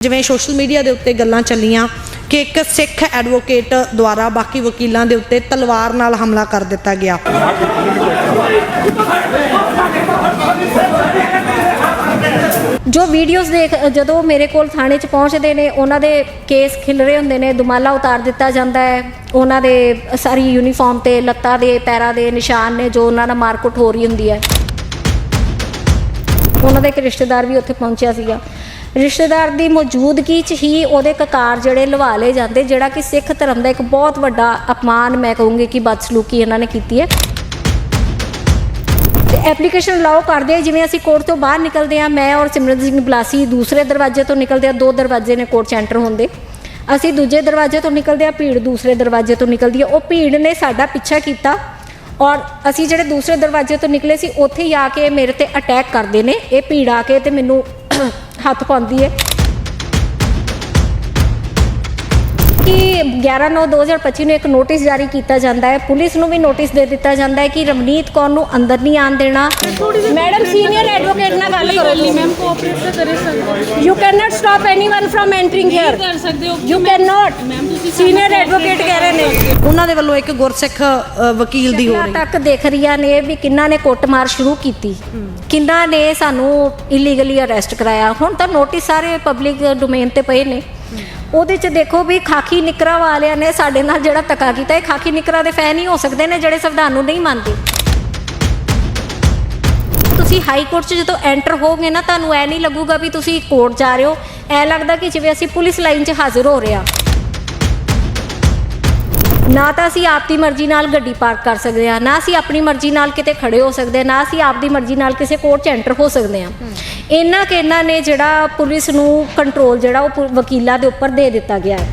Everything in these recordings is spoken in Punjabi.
ਜਿਵੇਂ ਸੋਸ਼ਲ ਮੀਡੀਆ ਦੇ ਉੱਤੇ ਗੱਲਾਂ ਚੱਲੀਆਂ ਕਿ ਇੱਕ ਸਿੱਖ ਐਡਵੋਕੇਟ ਦੁਆਰਾ ਬਾਕੀ ਵਕੀਲਾਂ ਦੇ ਉੱਤੇ ਤਲਵਾਰ ਨਾਲ ਹਮਲਾ ਕਰ ਦਿੱਤਾ ਗਿਆ। ਜੋ ਵੀਡੀਓਜ਼ ਦੇਖ, ਜਦੋਂ ਮੇਰੇ ਕੋਲ ਥਾਣੇ 'ਚ ਪਹੁੰਚਦੇ ਨੇ, ਉਹਨਾਂ ਦੇ ਕੇਸ ਖਿਲ ਰਹੇ ਹੁੰਦੇ ਨੇ, ਦੁਮਾਲਾ ਉਤਾਰ ਦਿੱਤਾ ਜਾਂਦਾ ਹੈ। ਉਹਨਾਂ ਦੇ ਸਾਰੀ ਯੂਨੀਫਾਰਮ ਤੇ ਲੱਤਾਂ ਦੇ, ਪੈਰਾਂ ਦੇ ਨਿਸ਼ਾਨ ਨੇ, ਜੋ ਉਹਨਾਂ ਨਾਲ ਮਾਰਕੁੱਟ ਹੋ ਰਹੀ ਹੁੰਦੀ ਹੈ। ਉਹਨਾਂ ਦਾ ਇੱਕ ਰਿਸ਼ਤੇਦਾਰ ਵੀ ਉੱਥੇ ਪਹੁੰਚਿਆ ਸੀਗਾ। ਰਿਸ਼ਤੇਦਾਰ ਦੀ ਮੌਜੂਦਗੀ 'ਚ ਹੀ ਉਹਦੇ ਕਕਾਰ ਜਿਹੜੇ ਲਵਾ ਲਏ ਜਾਂਦੇ, ਜਿਹੜਾ ਕਿ ਸਿੱਖ ਧਰਮ ਦਾ ਇੱਕ ਬਹੁਤ ਵੱਡਾ ਅਪਮਾਨ ਮੈਂ ਕਹੂੰਗੀ ਕਿ ਬਦਸਲੂਕੀ ਇਹਨਾਂ ਨੇ ਕੀਤੀ ਹੈ। ਤੇ ਐਪਲੀਕੇਸ਼ਨ ਅਲਾਉ ਕਰਦੇ ਆ, ਜਿਵੇਂ ਅਸੀਂ ਕੋਰਟ ਤੋਂ ਬਾਹਰ ਨਿਕਲਦੇ ਆ, ਮੈਂ ਔਰ ਸਿਮਰਨ ਸਿੰਘ ਬਲਾਸੀ ਦੂਸਰੇ ਦਰਵਾਜ਼ੇ ਤੋਂ ਨਿਕਲਦੇ ਆ, ਦੋ ਦਰਵਾਜ਼ੇ ਨੇ ਕੋਰਟ ਚ ਐਂਟਰ ਹੁੰਦੇ। ਅਸੀਂ ਦੂਜੇ ਦਰਵਾਜ਼ੇ ਤੋਂ ਨਿਕਲਦੇ ਆ, ਭੀੜ ਦੂਸਰੇ ਦਰਵਾਜ਼ੇ ਤੋਂ ਨਿਕਲਦੀ ਆ। ਉਹ ਭੀੜ ਨੇ ਸਾਡਾ ਪਿੱਛਾ ਕੀਤਾ ਔਰ ਅਸੀਂ ਜਿਹੜੇ ਦੂਸਰੇ ਦਰਵਾਜ਼ੇ ਤੋਂ ਨਿਕਲੇ ਸੀ, ਉੱਥੇ ਹੀ ਆ ਕੇ ਮੇਰੇ ਤੇ ਅਟੈਕ ਕਰਦੇ ਨੇ। ਇਹ ਭੀੜ ਆ ਕੇ ਤੇ ਮੈਨੂੰ ਹੱਥ ਪਾਉਂਦੀ ਹੈ ਕਿ 11/9/2025 ਨੂੰ ਇੱਕ ਨੋਟਿਸ ਜਾਰੀ ਕੀਤਾ ਜਾਂਦਾ ਹੈ। ਪੁਲਿਸ ਨੂੰ ਵੀ ਨੋਟਿਸ ਦੇ ਦਿੱਤਾ ਜਾਂਦਾ ਹੈ ਕਿ ਰਮਨੀਤ ਕੌਰ ਨੂੰ ਅੰਦਰ ਨਹੀਂ ਆਉਣ ਦੇਣਾ। ਮੈਡਮ ਸੀਨੀਅਰ ਐਡਵੋਕੇਟ ਨਾਲ ਗੱਲ ਕਰੋ ਮੈਮ ਕੋਆਪਰੇਟ ਤਾਂ ਕਰੇ ਸਕਦੇ you can not stop anyone from entering here ਕਰ ਸਕਦੇ ਹੋ। ਯੂ ਕੈਨ ਨਾਟ ਮੈਮ ਤੁਸੀਂ ਸੀਨੀਅਰ ਐਡਵੋਕੇਟ ਕਹਿ ਰਹੇ ਨੇ। ਉਹਨਾਂ ਦੇ ਵੱਲੋਂ ਇੱਕ ਗੁਰਸਿੱਖ ਵਕੀਲ ਦੀ ਹੋ ਰਹੀ। ਤੱਕ ਦੇਖ ਰਹੀਆਂ ਨੇ ਵੀ ਕਿੰਨਾ ਨੇ ਕੁੱਟਮਾਰ ਸ਼ੁਰੂ ਕੀਤੀ। ਕਿੰਨਾ ਨੇ ਸਾਨੂੰ ਇਲੀਗਲੀ ਅਰੈਸਟ ਕਰਾਇਆ। ਹੁਣ ਤਾਂ ਨੋਟਿਸ ਸਾਰੇ ਪਬਲਿਕ ਡੋਮੇਨ ਤੇ ਪਏ ਨੇ। ਉਹਦੇ ਚ ਦੇਖੋ ਵੀ ਖਾਕੀ ਨਿਕਰਾ ਵਾਲਿਆਂ ਨੇ ਸਾਡੇ ਨਾਲ ਜਿਹੜਾ ਧੱਕਾ ਕੀਤਾ, ਇਹ ਖਾਕੀ ਨਿਕਰਾ ਦੇ ਫੈਨ ਹੀ ਹੋ ਸਕਦੇ ਨੇ ਜਿਹੜੇ ਸੰਵਿਧਾਨ ਨੂੰ ਨਹੀਂ ਮੰਨਦੇ। ਤੁਸੀਂ ਹਾਈ ਕੋਰਟ 'ਚ ਜਦੋਂ ਐਂਟਰ ਹੋਗੇ ਨਾ, ਤੁਹਾਨੂੰ ਐ ਨਹੀਂ ਲੱਗੂਗਾ ਵੀ ਤੁਸੀਂ ਕੋਰਟ ਜਾ ਰਹੇ ਹੋ। ਐ ਲੱਗਦਾ ਕਿ ਜਿਵੇਂ ਅਸੀਂ ਪੁਲਿਸ ਲਾਈਨ 'ਚ ਹਾਜ਼ਰ ਹੋ ਰਹੇ ਹਾਂ। ਨਾ ਤਾਂ ਅਸੀਂ ਆਪਦੀ ਮਰਜ਼ੀ ਨਾਲ ਗੱਡੀ ਪਾਰਕ ਕਰ ਸਕਦੇ ਹਾਂ, ਨਾ ਅਸੀਂ ਆਪਣੀ ਮਰਜ਼ੀ ਨਾਲ ਕਿਤੇ ਖੜੇ ਹੋ ਸਕਦੇ ਹਾਂ, ਨਾ ਅਸੀਂ ਆਪਦੀ ਮਰਜ਼ੀ ਨਾਲ ਕਿਸੇ ਕੋਰਟ 'ਚ ਐਂਟਰ ਹੋ ਸਕਦੇ ਹਾਂ। ਇਹਨਾਂ ਕਿ ਨੇ ਜਿਹੜਾ ਪੁਲਿਸ ਨੂੰ ਕੰਟਰੋਲ ਜਿਹੜਾ ਉਹ ਵਕੀਲਾਂ ਦੇ ਉੱਪਰ ਦੇ ਦਿੱਤਾ ਗਿਆ ਹੈ।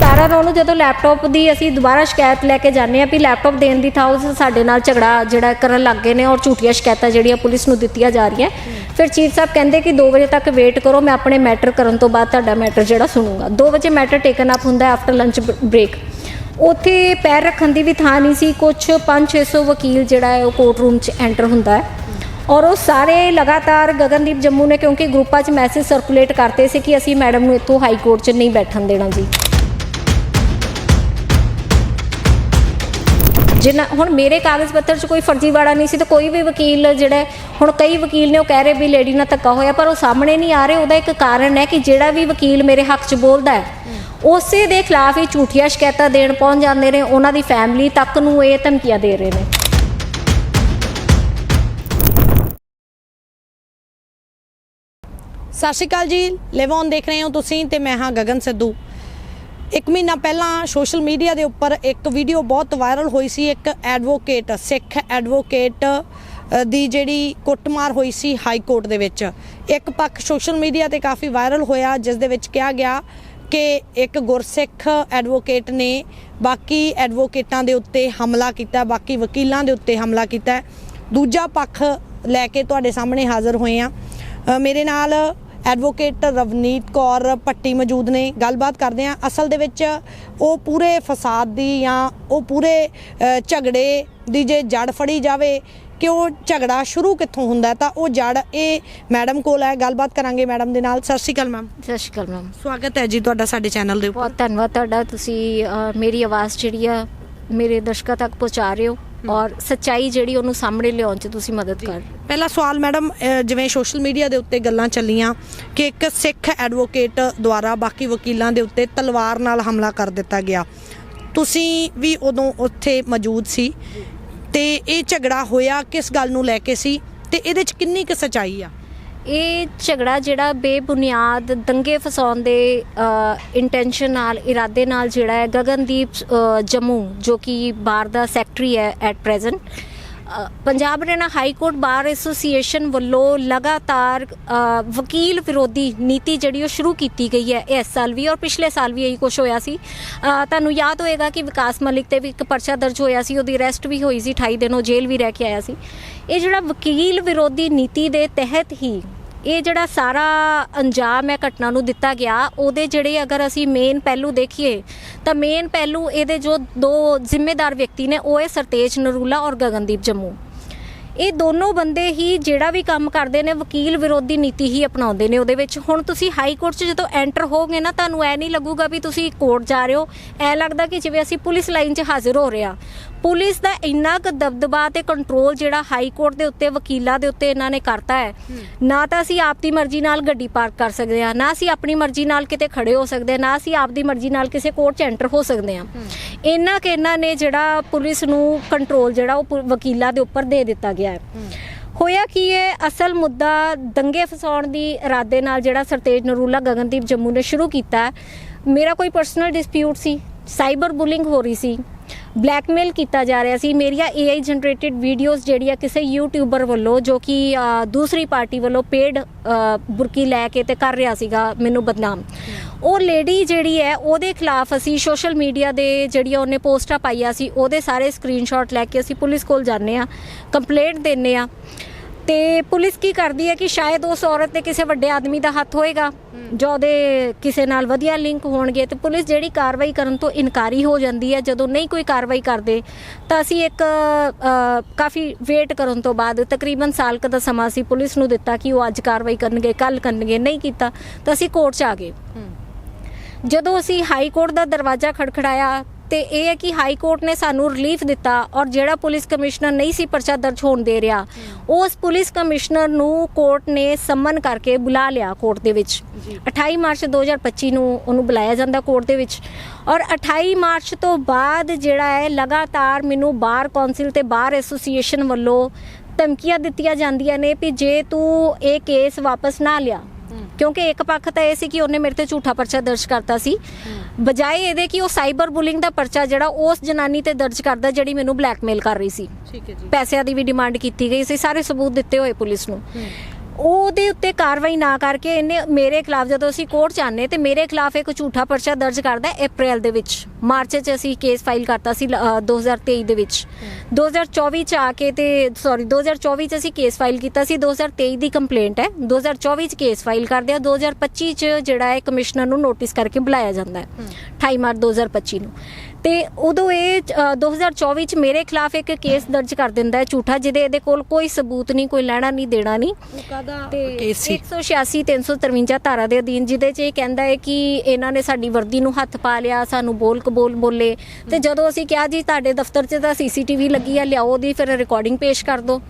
ਤਾਰਾ ਨੂੰ ਜਦੋਂ ਲੈਪਟਾਪ ਦੀ ਅਸੀਂ ਦੁਬਾਰਾ ਸ਼ਿਕਾਇਤ ਲੈ ਕੇ ਜਾਂਦੇ ਆ ਵੀ ਲੈਪਟਾਪ ਦੇਣ ਦੀ ਥਾਂ ਉਹ ਸਾਡੇ ਨਾਲ ਝਗੜਾ ਜਿਹੜਾ ਕਰਨ ਲੱਗ ਗਏ ਨੇ ਔਰ ਝੂਠੀਆਂ ਸ਼ਿਕਾਇਤਾਂ ਜਿਹੜੀਆਂ ਪੁਲਿਸ ਨੂੰ ਦਿੱਤੀਆਂ ਜਾ ਰਹੀਆਂ ਫਿਰ ਚੀਫ ਸਾਹਿਬ ਕਹਿੰਦੇ ਕਿ 2 ਵਜੇ ਤੱਕ ਵੇਟ ਕਰੋ, ਮੈਂ ਆਪਣੇ ਮੈਟਰ ਕਰਨ ਤੋਂ ਬਾਅਦ ਤੁਹਾਡਾ ਮੈਟਰ ਜਿਹੜਾ ਸੁਣੂਗਾ। 2 ਵਜੇ ਮੈਟਰ ਟੇਕਨ ਅਪ ਹੁੰਦਾ ਆਫਟਰ ਲੰਚ ਬ੍ਰੇਕ ਉੱਥੇ ਪੈਰ ਰੱਖਣ ਦੀ ਵੀ ਥਾਂ ਨਹੀਂ ਸੀ ਕੁਝ 5-600 ਵਕੀਲ ਜਿਹੜਾ ਹੈ ਉਹ ਕੋਰਟ ਰੂਮ 'ਚ ਐਂਟਰ ਹੁੰਦਾ ਹੈ। ਔਰ ਉਹ ਸਾਰੇ ਲਗਾਤਾਰ ਗਗਨਦੀਪ ਜੰਮੂ ਨੇ ਕਿਉਂਕਿ ਗਰੁੱਪਾਂ 'ਚ ਮੈਸੇਜ ਸਰਕੂਲੇਟ ਕਰਤੇ ਸੀ ਕਿ ਅਸੀਂ ਮੈਡਮ ਨੂੰ ਇੱਥੋਂ ਹਾਈ ਕੋਰਟ 'ਚ ਨਹੀਂ ਬੈਠਣ ਦੇਣਾ ਜੀ। ਜਿੰਨਾ ਹੁਣ ਮੇਰੇ ਕਾਗਜ਼ ਪੱਤਰ 'ਚ ਕੋਈ ਫਰਜ਼ੀਵਾੜਾ ਨਹੀਂ ਸੀ ਤਾਂ ਕੋਈ ਵੀ ਵਕੀਲ ਜਿਹੜਾ ਹੁਣ ਕਈ ਵਕੀਲ ਨੇ ਉਹ ਕਹਿ ਰਹੇ ਵੀ ਲੇਡੀ ਨਾਲ ਧੱਕਾ ਹੋਇਆ, ਪਰ ਉਹ ਸਾਹਮਣੇ ਨਹੀਂ ਆ ਰਹੇ, ਉਹਦਾ ਇੱਕ ਕਾਰਨ ਹੈ ਕਿ ਜਿਹੜਾ ਵੀ ਵਕੀਲ ਮੇਰੇ ਹੱਕ 'ਚ ਬੋਲਦਾ ਹੈ, ਉਸੇ ਦੇ ਖਿਲਾਫ ਹੀ ਝੂਠੀਆਂ ਸ਼ਿਕਾਇਤਾਂ ਦੇਣ ਪਹੁੰਚ ਜਾਂਦੇ ਨੇ, ਉਹਨਾਂ ਦੀ ਫੈਮਿਲੀ ਤੱਕ ਨੂੰ ਇਹ ਧਮਕੀਆਂ ਦੇ ਰਹੇ ਨੇ। ਸਤਿ ਸ਼੍ਰੀ ਅਕਾਲ ਜੀ, ਲਿਵ ਔਨ ਦੇਖ ਰਹੇ ਹੋ ਤੁਸੀਂ ਤੇ ਮੈਂ ਹਾਂ ਗਗਨ ਸਿੱਧੂ। ਇੱਕ ਮਹੀਨਾ ਪਹਿਲਾਂ ਸੋਸ਼ਲ ਮੀਡੀਆ ਦੇ ਉੱਪਰ ਇੱਕ ਵੀਡੀਓ ਬਹੁਤ ਵਾਇਰਲ ਹੋਈ ਸੀ, ਇੱਕ ਐਡਵੋਕੇਟ ਸਿੱਖ ਐਡਵੋਕੇਟ ਦੀ ਜਿਹੜੀ ਕੁੱਟਮਾਰ ਹੋਈ ਸੀ ਹਾਈ ਕੋਰਟ ਦੇ ਵਿੱਚ। ਇੱਕ ਪੱਖ ਸੋਸ਼ਲ ਮੀਡੀਆ ਤੇ ਕਾਫੀ ਵਾਇਰਲ ਹੋਇਆ, ਜਿਸ ਦੇ ਵਿੱਚ ਕਿਹਾ ਗਿਆ ਕਿ ਇੱਕ ਗੁਰਸਿੱਖ ਐਡਵੋਕੇਟ ਨੇ ਬਾਕੀ ਐਡਵੋਕੇਟਾਂ ਦੇ ਉੱਤੇ ਹਮਲਾ ਕੀਤਾ, ਬਾਕੀ ਵਕੀਲਾਂ ਦੇ ਉੱਤੇ ਹਮਲਾ ਕੀਤਾ। ਦੂਜਾ ਪੱਖ ਲੈ ਕੇ ਤੁਹਾਡੇ ਸਾਹਮਣੇ ਹਾਜ਼ਰ ਹੋਏ ਆ ਮੇਰੇ ਨਾਲ ਐਡਵੋਕੇਟ ਰਵਨੀਤ ਕੌਰ ਪੱਟੀ ਮੌਜੂਦ ਨੇ। ਗੱਲਬਾਤ ਕਰਦੇ ਆ ਅਸਲ ਦੇ ਵਿੱਚ ਉਹ ਪੂਰੇ ਫਸਾਦ ਦੀ ਜਾਂ ਉਹ ਪੂਰੇ ਝਗੜੇ ਦੀ ਜੇ ਜੜ ਫੜੀ ਜਾਵੇ ਕਿ ਉਹ ਝਗੜਾ ਸ਼ੁਰੂ ਕਿੱਥੋਂ ਹੁੰਦਾ ਤਾਂ ਉਹ ਜੜ ਇਹ ਮੈਡਮ ਕੋਲ ਹੈ। ਗੱਲਬਾਤ ਕਰਾਂਗੇ ਮੈਡਮ ਦੇ ਨਾਲ। ਸਤਿ ਸ਼੍ਰੀ ਅਕਾਲ ਮੈਮ। ਸਤਿ ਸ਼੍ਰੀ ਅਕਾਲ ਮੈਮ। ਸਵਾਗਤ ਹੈ ਜੀ ਤੁਹਾਡਾ ਸਾਡੇ ਚੈਨਲ ਦੇ ਉੱਪਰ। ਬਹੁਤ ਧੰਨਵਾਦ ਤੁਹਾਡਾ। ਤੁਸੀਂ ਮੇਰੀ ਆਵਾਜ਼ ਜਿਹੜੀ ਆ ਮੇਰੇ ਦਰਸ਼ਕਾਂ ਤੱਕ ਪਹੁੰਚਾ ਰਹੇ ਹੋ। ਔਰ ਸੱਚਾਈ ਜਿਹੜੀ ਉਹਨੂੰ ਸਾਹਮਣੇ ਲਿਆਉਣ 'ਚ ਤੁਸੀਂ ਮਦਦ ਕਰ। ਪਹਿਲਾ ਸਵਾਲ ਮੈਡਮ ਜਿਵੇਂ ਸੋਸ਼ਲ ਮੀਡੀਆ ਦੇ ਉੱਤੇ ਗੱਲਾਂ ਚੱਲੀਆਂ ਕਿ ਇੱਕ ਸਿੱਖ ਐਡਵੋਕੇਟ ਦੁਆਰਾ ਬਾਕੀ ਵਕੀਲਾਂ ਦੇ ਉੱਤੇ ਤਲਵਾਰ ਨਾਲ ਹਮਲਾ ਕਰ ਦਿੱਤਾ ਗਿਆ। ਤੁਸੀਂ ਵੀ ਉਦੋਂ ਉੱਥੇ ਮੌਜੂਦ ਸੀ ਤੇ ਇਹ ਝਗੜਾ ਹੋਇਆ ਕਿਸ ਗੱਲ ਨੂੰ ਲੈ ਕੇ ਸੀ ਤੇ ਇਹਦੇ 'ਚ ਕਿੰਨੀ ਕੁ ਸਚਾਈ ਆ? ਇਹ ਝਗੜਾ ਜਿਹੜਾ ਬੇਬੁਨਿਆਦ ਦੰਗੇ ਫਸਾਉਣ ਦੇ ਇੰਟੈਂਸ਼ਨ ਨਾਲ ਇਰਾਦੇ ਨਾਲ ਜਿਹੜਾ ਹੈ ਗਗਨਦੀਪ ਅ, ਜੰਮੂ ਜੋ ਕਿ ਬਾਰ ਦਾ ਸੈਕਟਰੀ ਹੈ at present Punjab Haryana high court bar association ਵੱਲੋਂ ਲਗਾਤਾਰ ਵਕੀਲ ਵਿਰੋਧੀ ਨੀਤੀ ਜਿਹੜੀ ਉਹ ਸ਼ੁਰੂ ਕੀਤੀ ਗਈ ਹੈ ਇਸ ਸਾਲ ਵੀ ਔਰ ਪਿਛਲੇ ਸਾਲ ਵੀ ਇਹੀ ਕੁਝ ਹੋਇਆ ਸੀ। ਤੁਹਾਨੂੰ ਯਾਦ ਹੋਏਗਾ ਕਿ ਵਿਕਾਸ ਮਲਿਕ ਤੇ ਵੀ ਇੱਕ ਪਰਚਾ ਦਰਜ ਹੋਇਆ ਸੀ ਉਹਦੀ ਅਰੈਸਟ ਵੀ ਹੋਈ ਸੀ 28 ਦਿਨ ਉਹ ਜੇਲ੍ਹ ਵੀ ਰਹਿ ਕੇ ਆਇਆ ਸੀ। ਇਹ ਜਿਹੜਾ ਵਕੀਲ ਵਿਰੋਧੀ ਨੀਤੀ ਦੇ ਤਹਿਤ ਹੀ ਇਹ ਜਿਹੜਾ ਸਾਰਾ ਅੰਜਾਮ ਹੈ ਘਟਨਾ ਨੂੰ ਦਿੱਤਾ ਗਿਆ, ਉਹਦੇ ਜਿਹੜੇ ਅਗਰ ਅਸੀਂ ਮੇਨ ਪਹਿਲੂ ਦੇਖੀਏ, ਤਾਂ ਮੇਨ ਪਹਿਲੂ ਇਹਦੇ ਜੋ ਦੋ ਜ਼ਿੰਮੇਦਾਰ ਵਿਅਕਤੀ ਨੇ, ਉਹ ਹੈ ਸਰਤੇਜ ਨਰੂਲਾ ਔਰ ਗਗਨਦੀਪ ਜੰਮੂ। ਇਹ ਦੋਨੋਂ ਬੰਦੇ ਹੀ ਜਿਹੜਾ ਵੀ ਕੰਮ ਕਰਦੇ ਨੇ, ਵਕੀਲ ਵਿਰੋਧੀ ਨੀਤੀ ਹੀ ਅਪਣਾਉਂਦੇ ਨੇ ਉਹਦੇ ਵਿੱਚ। ਹੁਣ ਤੁਸੀਂ ਹਾਈ ਕੋਰਟ 'ਚ ਜਦੋਂ ਐਂਟਰ ਹੋਗੇ ਨਾ, ਤੁਹਾਨੂੰ ਐ ਨਹੀਂ ਲੱਗੂਗਾ ਵੀ ਤੁਸੀਂ ਕੋਰਟ ਜਾ ਰਹੇ ਹੋ। ਐ ਲੱਗਦਾ ਕਿ ਜਿਵੇਂ ਅਸੀਂ ਪੁਲਿਸ ਲਾਈਨ 'ਚ ਹਾਜ਼ਰ ਹੋ ਰਹੇ ਹਾਂ। ਪੁਲਿਸ ਦਾ ਇੰਨਾ ਕੁ ਦਬਦਬਾ ਤੇ ਕੰਟਰੋਲ ਜਿਹੜਾ ਹਾਈ ਕੋਰਟ ਦੇ ਉੱਤੇ ਵਕੀਲਾਂ ਦੇ ਉੱਤੇ ਇਹਨਾਂ ਨੇ ਕਰਤਾ ਹੈ। ਨਾ ਤਾਂ ਅਸੀਂ ਆਪਦੀ ਮਰਜ਼ੀ ਨਾਲ ਗੱਡੀ ਪਾਰਕ ਕਰ ਸਕਦੇ ਹਾਂ ਨਾ ਅਸੀਂ ਆਪਣੀ ਮਰਜ਼ੀ ਨਾਲ ਕਿਤੇ ਖੜੇ ਹੋ ਸਕਦੇ ਨਾ ਅਸੀਂ ਆਪਦੀ ਮਰਜ਼ੀ ਨਾਲ ਕਿਸੇ ਕੋਰਟ 'ਚ ਐਂਟਰ ਹੋ ਸਕਦੇ ਹਾਂ। ਇੰਨਾ ਕਿ ਇਹਨਾਂ ਨੇ ਜਿਹੜਾ ਪੁਲਿਸ ਨੂੰ ਕੰਟਰੋਲ ਜਿਹੜਾ ਉਹ ਵਕੀਲਾਂ ਦੇ ਉੱਪਰ ਦੇ ਦਿੱਤਾ ਗਿਆ ਹੈ। ਹੋਇਆ ਕੀ ਹੈ? ਅਸਲ ਮੁੱਦਾ ਦੰਗੇ ਫਸਾਉਣ ਦੀ ਇਰਾਦੇ ਨਾਲ ਜਿਹੜਾ ਸਰਤੇਜ ਨਰੂਲਾ ਗਗਨਦੀਪ ਜੰਮੂ ਨੇ ਸ਼ੁਰੂ ਕੀਤਾ। ਮੇਰਾ ਕੋਈ ਪਰਸਨਲ ਡਿਸਪਿਊਟ ਸੀ ਸਾਈਬਰ ਬੁਲਿੰਗ ਹੋ ਰਹੀ ਸੀ। ਬਲੈਕਮੇਲ ਕੀਤਾ ਜਾ ਰਿਹਾ ਸੀ। ਮੇਰੀਆਂ AI ਜਨਰੇਟਿਡ ਵੀਡੀਓਜ਼ ਜਿਹੜੀਆਂ ਕਿਸੇ ਯੂਟਿਊਬਰ ਵੱਲੋਂ, ਜੋ ਕਿ ਦੂਸਰੀ ਪਾਰਟੀ ਵੱਲੋਂ ਪੇਡ ਬੁਰਕੀ ਲੈ ਕੇ ਤੇ ਕਰ ਰਿਹਾ ਸੀਗਾ, ਮੈਨੂੰ ਬਦਨਾਮ। ਉਹ ਲੇਡੀ ਜਿਹੜੀ ਹੈ, ਉਹਦੇ ਖਿਲਾਫ ਅਸੀਂ ਸੋਸ਼ਲ ਮੀਡੀਆ ਦੇ ਜਿਹੜੀਆਂ ਉਹਨੇ ਪੋਸਟਾਂ ਪਾਈਆਂ ਸੀ, ਉਹਦੇ ਸਾਰੇ ਸਕਰੀਨਸ਼ਾਟ ਲੈ ਕੇ ਅਸੀਂ ਪੁਲਿਸ ਕੋਲ ਜਾਂਦੇ ਆ ਕੰਪਲੇਂਟ ਦਿੰਨੇ ਆ ਤੇ ਪੁਲਿਸ ਕੀ ਕਰਦੀ ਹੈ ਕਿ ਸ਼ਾਇਦ ਉਸ ਔਰਤ ਤੇ ਕਿਸੇ ਵੱਡੇ ਆਦਮੀ ਦਾ ਹੱਥ ਹੋਏਗਾ ਜੋ ਉਹਦੇ ਕਿਸੇ ਨਾਲ ਵਧੀਆ ਲਿੰਕ ਹੋਣਗੇ ਤੇ ਪੁਲਿਸ ਜਿਹੜੀ ਕਾਰਵਾਈ ਕਰਨ ਤੋਂ ਇਨਕਾਰੀ ਹੋ ਜਾਂਦੀ ਹੈ ਜਦੋਂ ਨਹੀਂ ਕੋਈ ਕਾਰਵਾਈ ਕਰਦੇ ਤਾਂ ਅਸੀਂ ਇੱਕ ਕਾਫੀ ਵੇਟ ਕਰਨ ਤੋਂ ਬਾਅਦ ਤਕਰੀਬਨ ਸਾਲ ਕੁ ਦਾ ਸਮਾਂ ਅਸੀਂ ਪੁਲਿਸ ਨੂੰ ਦਿੱਤਾ ਕਿ ਉਹ ਅੱਜ ਕਾਰਵਾਈ ਕਰਨਗੇ ਕੱਲ ਕਰਨਗੇ ਨਹੀਂ ਕੀਤਾ ਤਾਂ ਅਸੀਂ ਕੋਰਟ 'ਚ ਆ ਗਏ। ਜਦੋਂ ਅਸੀਂ ਹਾਈ ਕੋਰਟ ਦਾ ਦਰਵਾਜ਼ਾ ਖੜਖੜਾਇਆ ਤੇ ਇਹ ਹੈ ਕਿ ਹਾਈ ਕੋਰਟ ਨੇ ਸਾਨੂੰ ਰਿਲੀਫ ਦਿੱਤਾ ਔਰ ਜਿਹੜਾ ਪੁਲਿਸ ਕਮਿਸ਼ਨਰ ਨਹੀਂ ਸੀ ਪਰਚਾ ਦਰਜ ਹੋਣ ਦੇ ਰਿਹਾ ਉਸ ਪੁਲਿਸ ਕਮਿਸ਼ਨਰ ਨੂੰ ਕੋਰਟ ਨੇ ਸੰਮਨ ਕਰਕੇ ਬੁਲਾ ਲਿਆ ਕੋਰਟ ਦੇ ਵਿੱਚ। 28 ਮਾਰਚ 2025 ਨੂੰ ਉਹਨੂੰ ਬੁਲਾਇਆ ਜਾਂਦਾ ਕੋਰਟ ਦੇ ਵਿੱਚ। ਔਰ 28 ਮਾਰਚ ਤੋਂ ਬਾਅਦ ਜਿਹੜਾ ਹੈ ਲਗਾਤਾਰ ਮੈਨੂੰ ਬਾਰ ਕੌਂਸਲ ਤੇ ਬਾਰ ਐਸੋਸੀਏਸ਼ਨ ਵੱਲੋਂ ਧਮਕੀਆਂ ਦਿੱਤੀਆਂ ਜਾਂਦੀਆਂ ਨੇ ਵੀ ਜੇ ਤੂੰ ਇਹ ਕੇਸ ਵਾਪਸ ਨਾ ਲਿਆ ਕਿਉਂਕਿ ਇੱਕ ਪੱਖ ਤਾਂ ਇਹ ਸੀ ਕਿ ਉਹਨੇ ਮੇਰੇ ਤੇ ਝੂਠਾ ਪਰਚਾ ਦਰਜ ਕਰਤਾ ਸੀ। ਬਜਾਏ ਇਹਦੇ ਕਿ ਉਹ ਸਾਈਬਰ ਬੁਲਿੰਗ ਦਾ ਪਰਚਾ ਜਿਹੜਾ ਉਸ ਜਨਾਨੀ ਤੇ ਦਰਜ ਕਰਦਾ ਜਿਹੜੀ ਮੈਨੂੰ ਬਲੈਕਮੇਲ ਕਰ ਰਹੀ ਸੀ। ਠੀਕ ਹੈ ਜੀ। ਪੈਸਿਆਂ ਦੀ ਵੀ ਡਿਮਾਂਡ ਕੀਤੀ ਗਈ ਸੀ ਸਾਰੇ ਸਬੂਤ ਦਿੱਤੇ ਹੋਏ ਪੁਲਿਸ ਨੂੰ। ਉਹਦੇ ਉੱਤੇ ਕਾਰਵਾਈ ਨਾ ਕਰਕੇ ਇਹਨੇ ਮੇਰੇ ਖਿਲਾਫ ਜਦੋਂ ਅਸੀਂ ਕੋਰਟ ਚ ਆਨੇ ਤੇ ਮੇਰੇ ਖਿਲਾਫ ਇੱਕ ਝੂਠਾ ਪਰਚਾ ਦਰਜ ਕਰਦਾ ਅਪ੍ਰੈਲ ਦੇ ਵਿੱਚ। ਮਾਰਚ 'ਚ ਅਸੀਂ ਕੇਸ ਫਾਈਲ ਕਰਤਾ ਸੀ ਅ, 2023 ਦੇ ਵਿੱਚ। 2024 ਚ ਆ ਕੇ ਤੇ ਸੌਰੀ 2024 ਚ ਅਸੀਂ ਕੇਸ ਫਾਈਲ ਕੀਤਾ ਸੀ 2023 ਦੀ ਕੰਪਲੇਂਟ ਹੈ। 2024 ਚ ਕੇਸ ਫਾਈਲ ਕਰਦੇ ਆ 2025 ਚ ਜਿਹੜਾ ਹੈ ਕਮਿਸ਼ਨਰ ਨੂੰ ਨੋਟਿਸ ਕਰਕੇ ਬੁਲਾਇਆ ਜਾਂਦਾ ਹੈ। 28 ਮਾਰਚ 2025 ਨੂੰ। ਤੇ ਉਦੋਂ ਇਹ ਅ, 2024 ਚ ਮੇਰੇ ਖਿਲਾਫ ਇੱਕ ਕੇਸ ਦਰਜ ਕਰ ਦਿੰਦਾ ਹੈ ਝੂਠਾ ਜਿਹਦੇ ਇਹਦੇ ਕੋਲ ਕੋਈ ਸਬੂਤ ਨਹੀਂ ਕੋਈ ਲੈਣਾ ਨਹੀਂ ਦੇਣਾ ਨਹੀਂ। ਤੇ ਕੇਸ ਸੀ? 186 353 ਧਾਰਾ ਦੇ ਅਧੀਨ ਜਿਹਦੇ 'ਚ ਇਹ ਕਹਿੰਦਾ ਹੈ ਕਿ ਇਹਨਾਂ ਨੇ ਸਾਡੀ ਵਰਦੀ ਨੂੰ ਹੱਥ ਪਾ ਲਿਆ ਸਾਨੂੰ ਬੋਲ ਕਬੋਲ ਬੋਲੇ ਤੇ ਜਦੋਂ ਅਸੀਂ ਕਿਹਾ ਜੀ ਤੁਹਾਡੇ ਦਫ਼ਤਰ 'ਚ ਤਾਂ ਸੀਸੀਟੀਵੀ ਲੱਗੀ ਆ ਲਿਆਓ ਉਹਦੀ ਫਿਰ ਰਿਕਾਰਡਿੰਗ ਪੇਸ਼ ਕਰ ਦਿਓ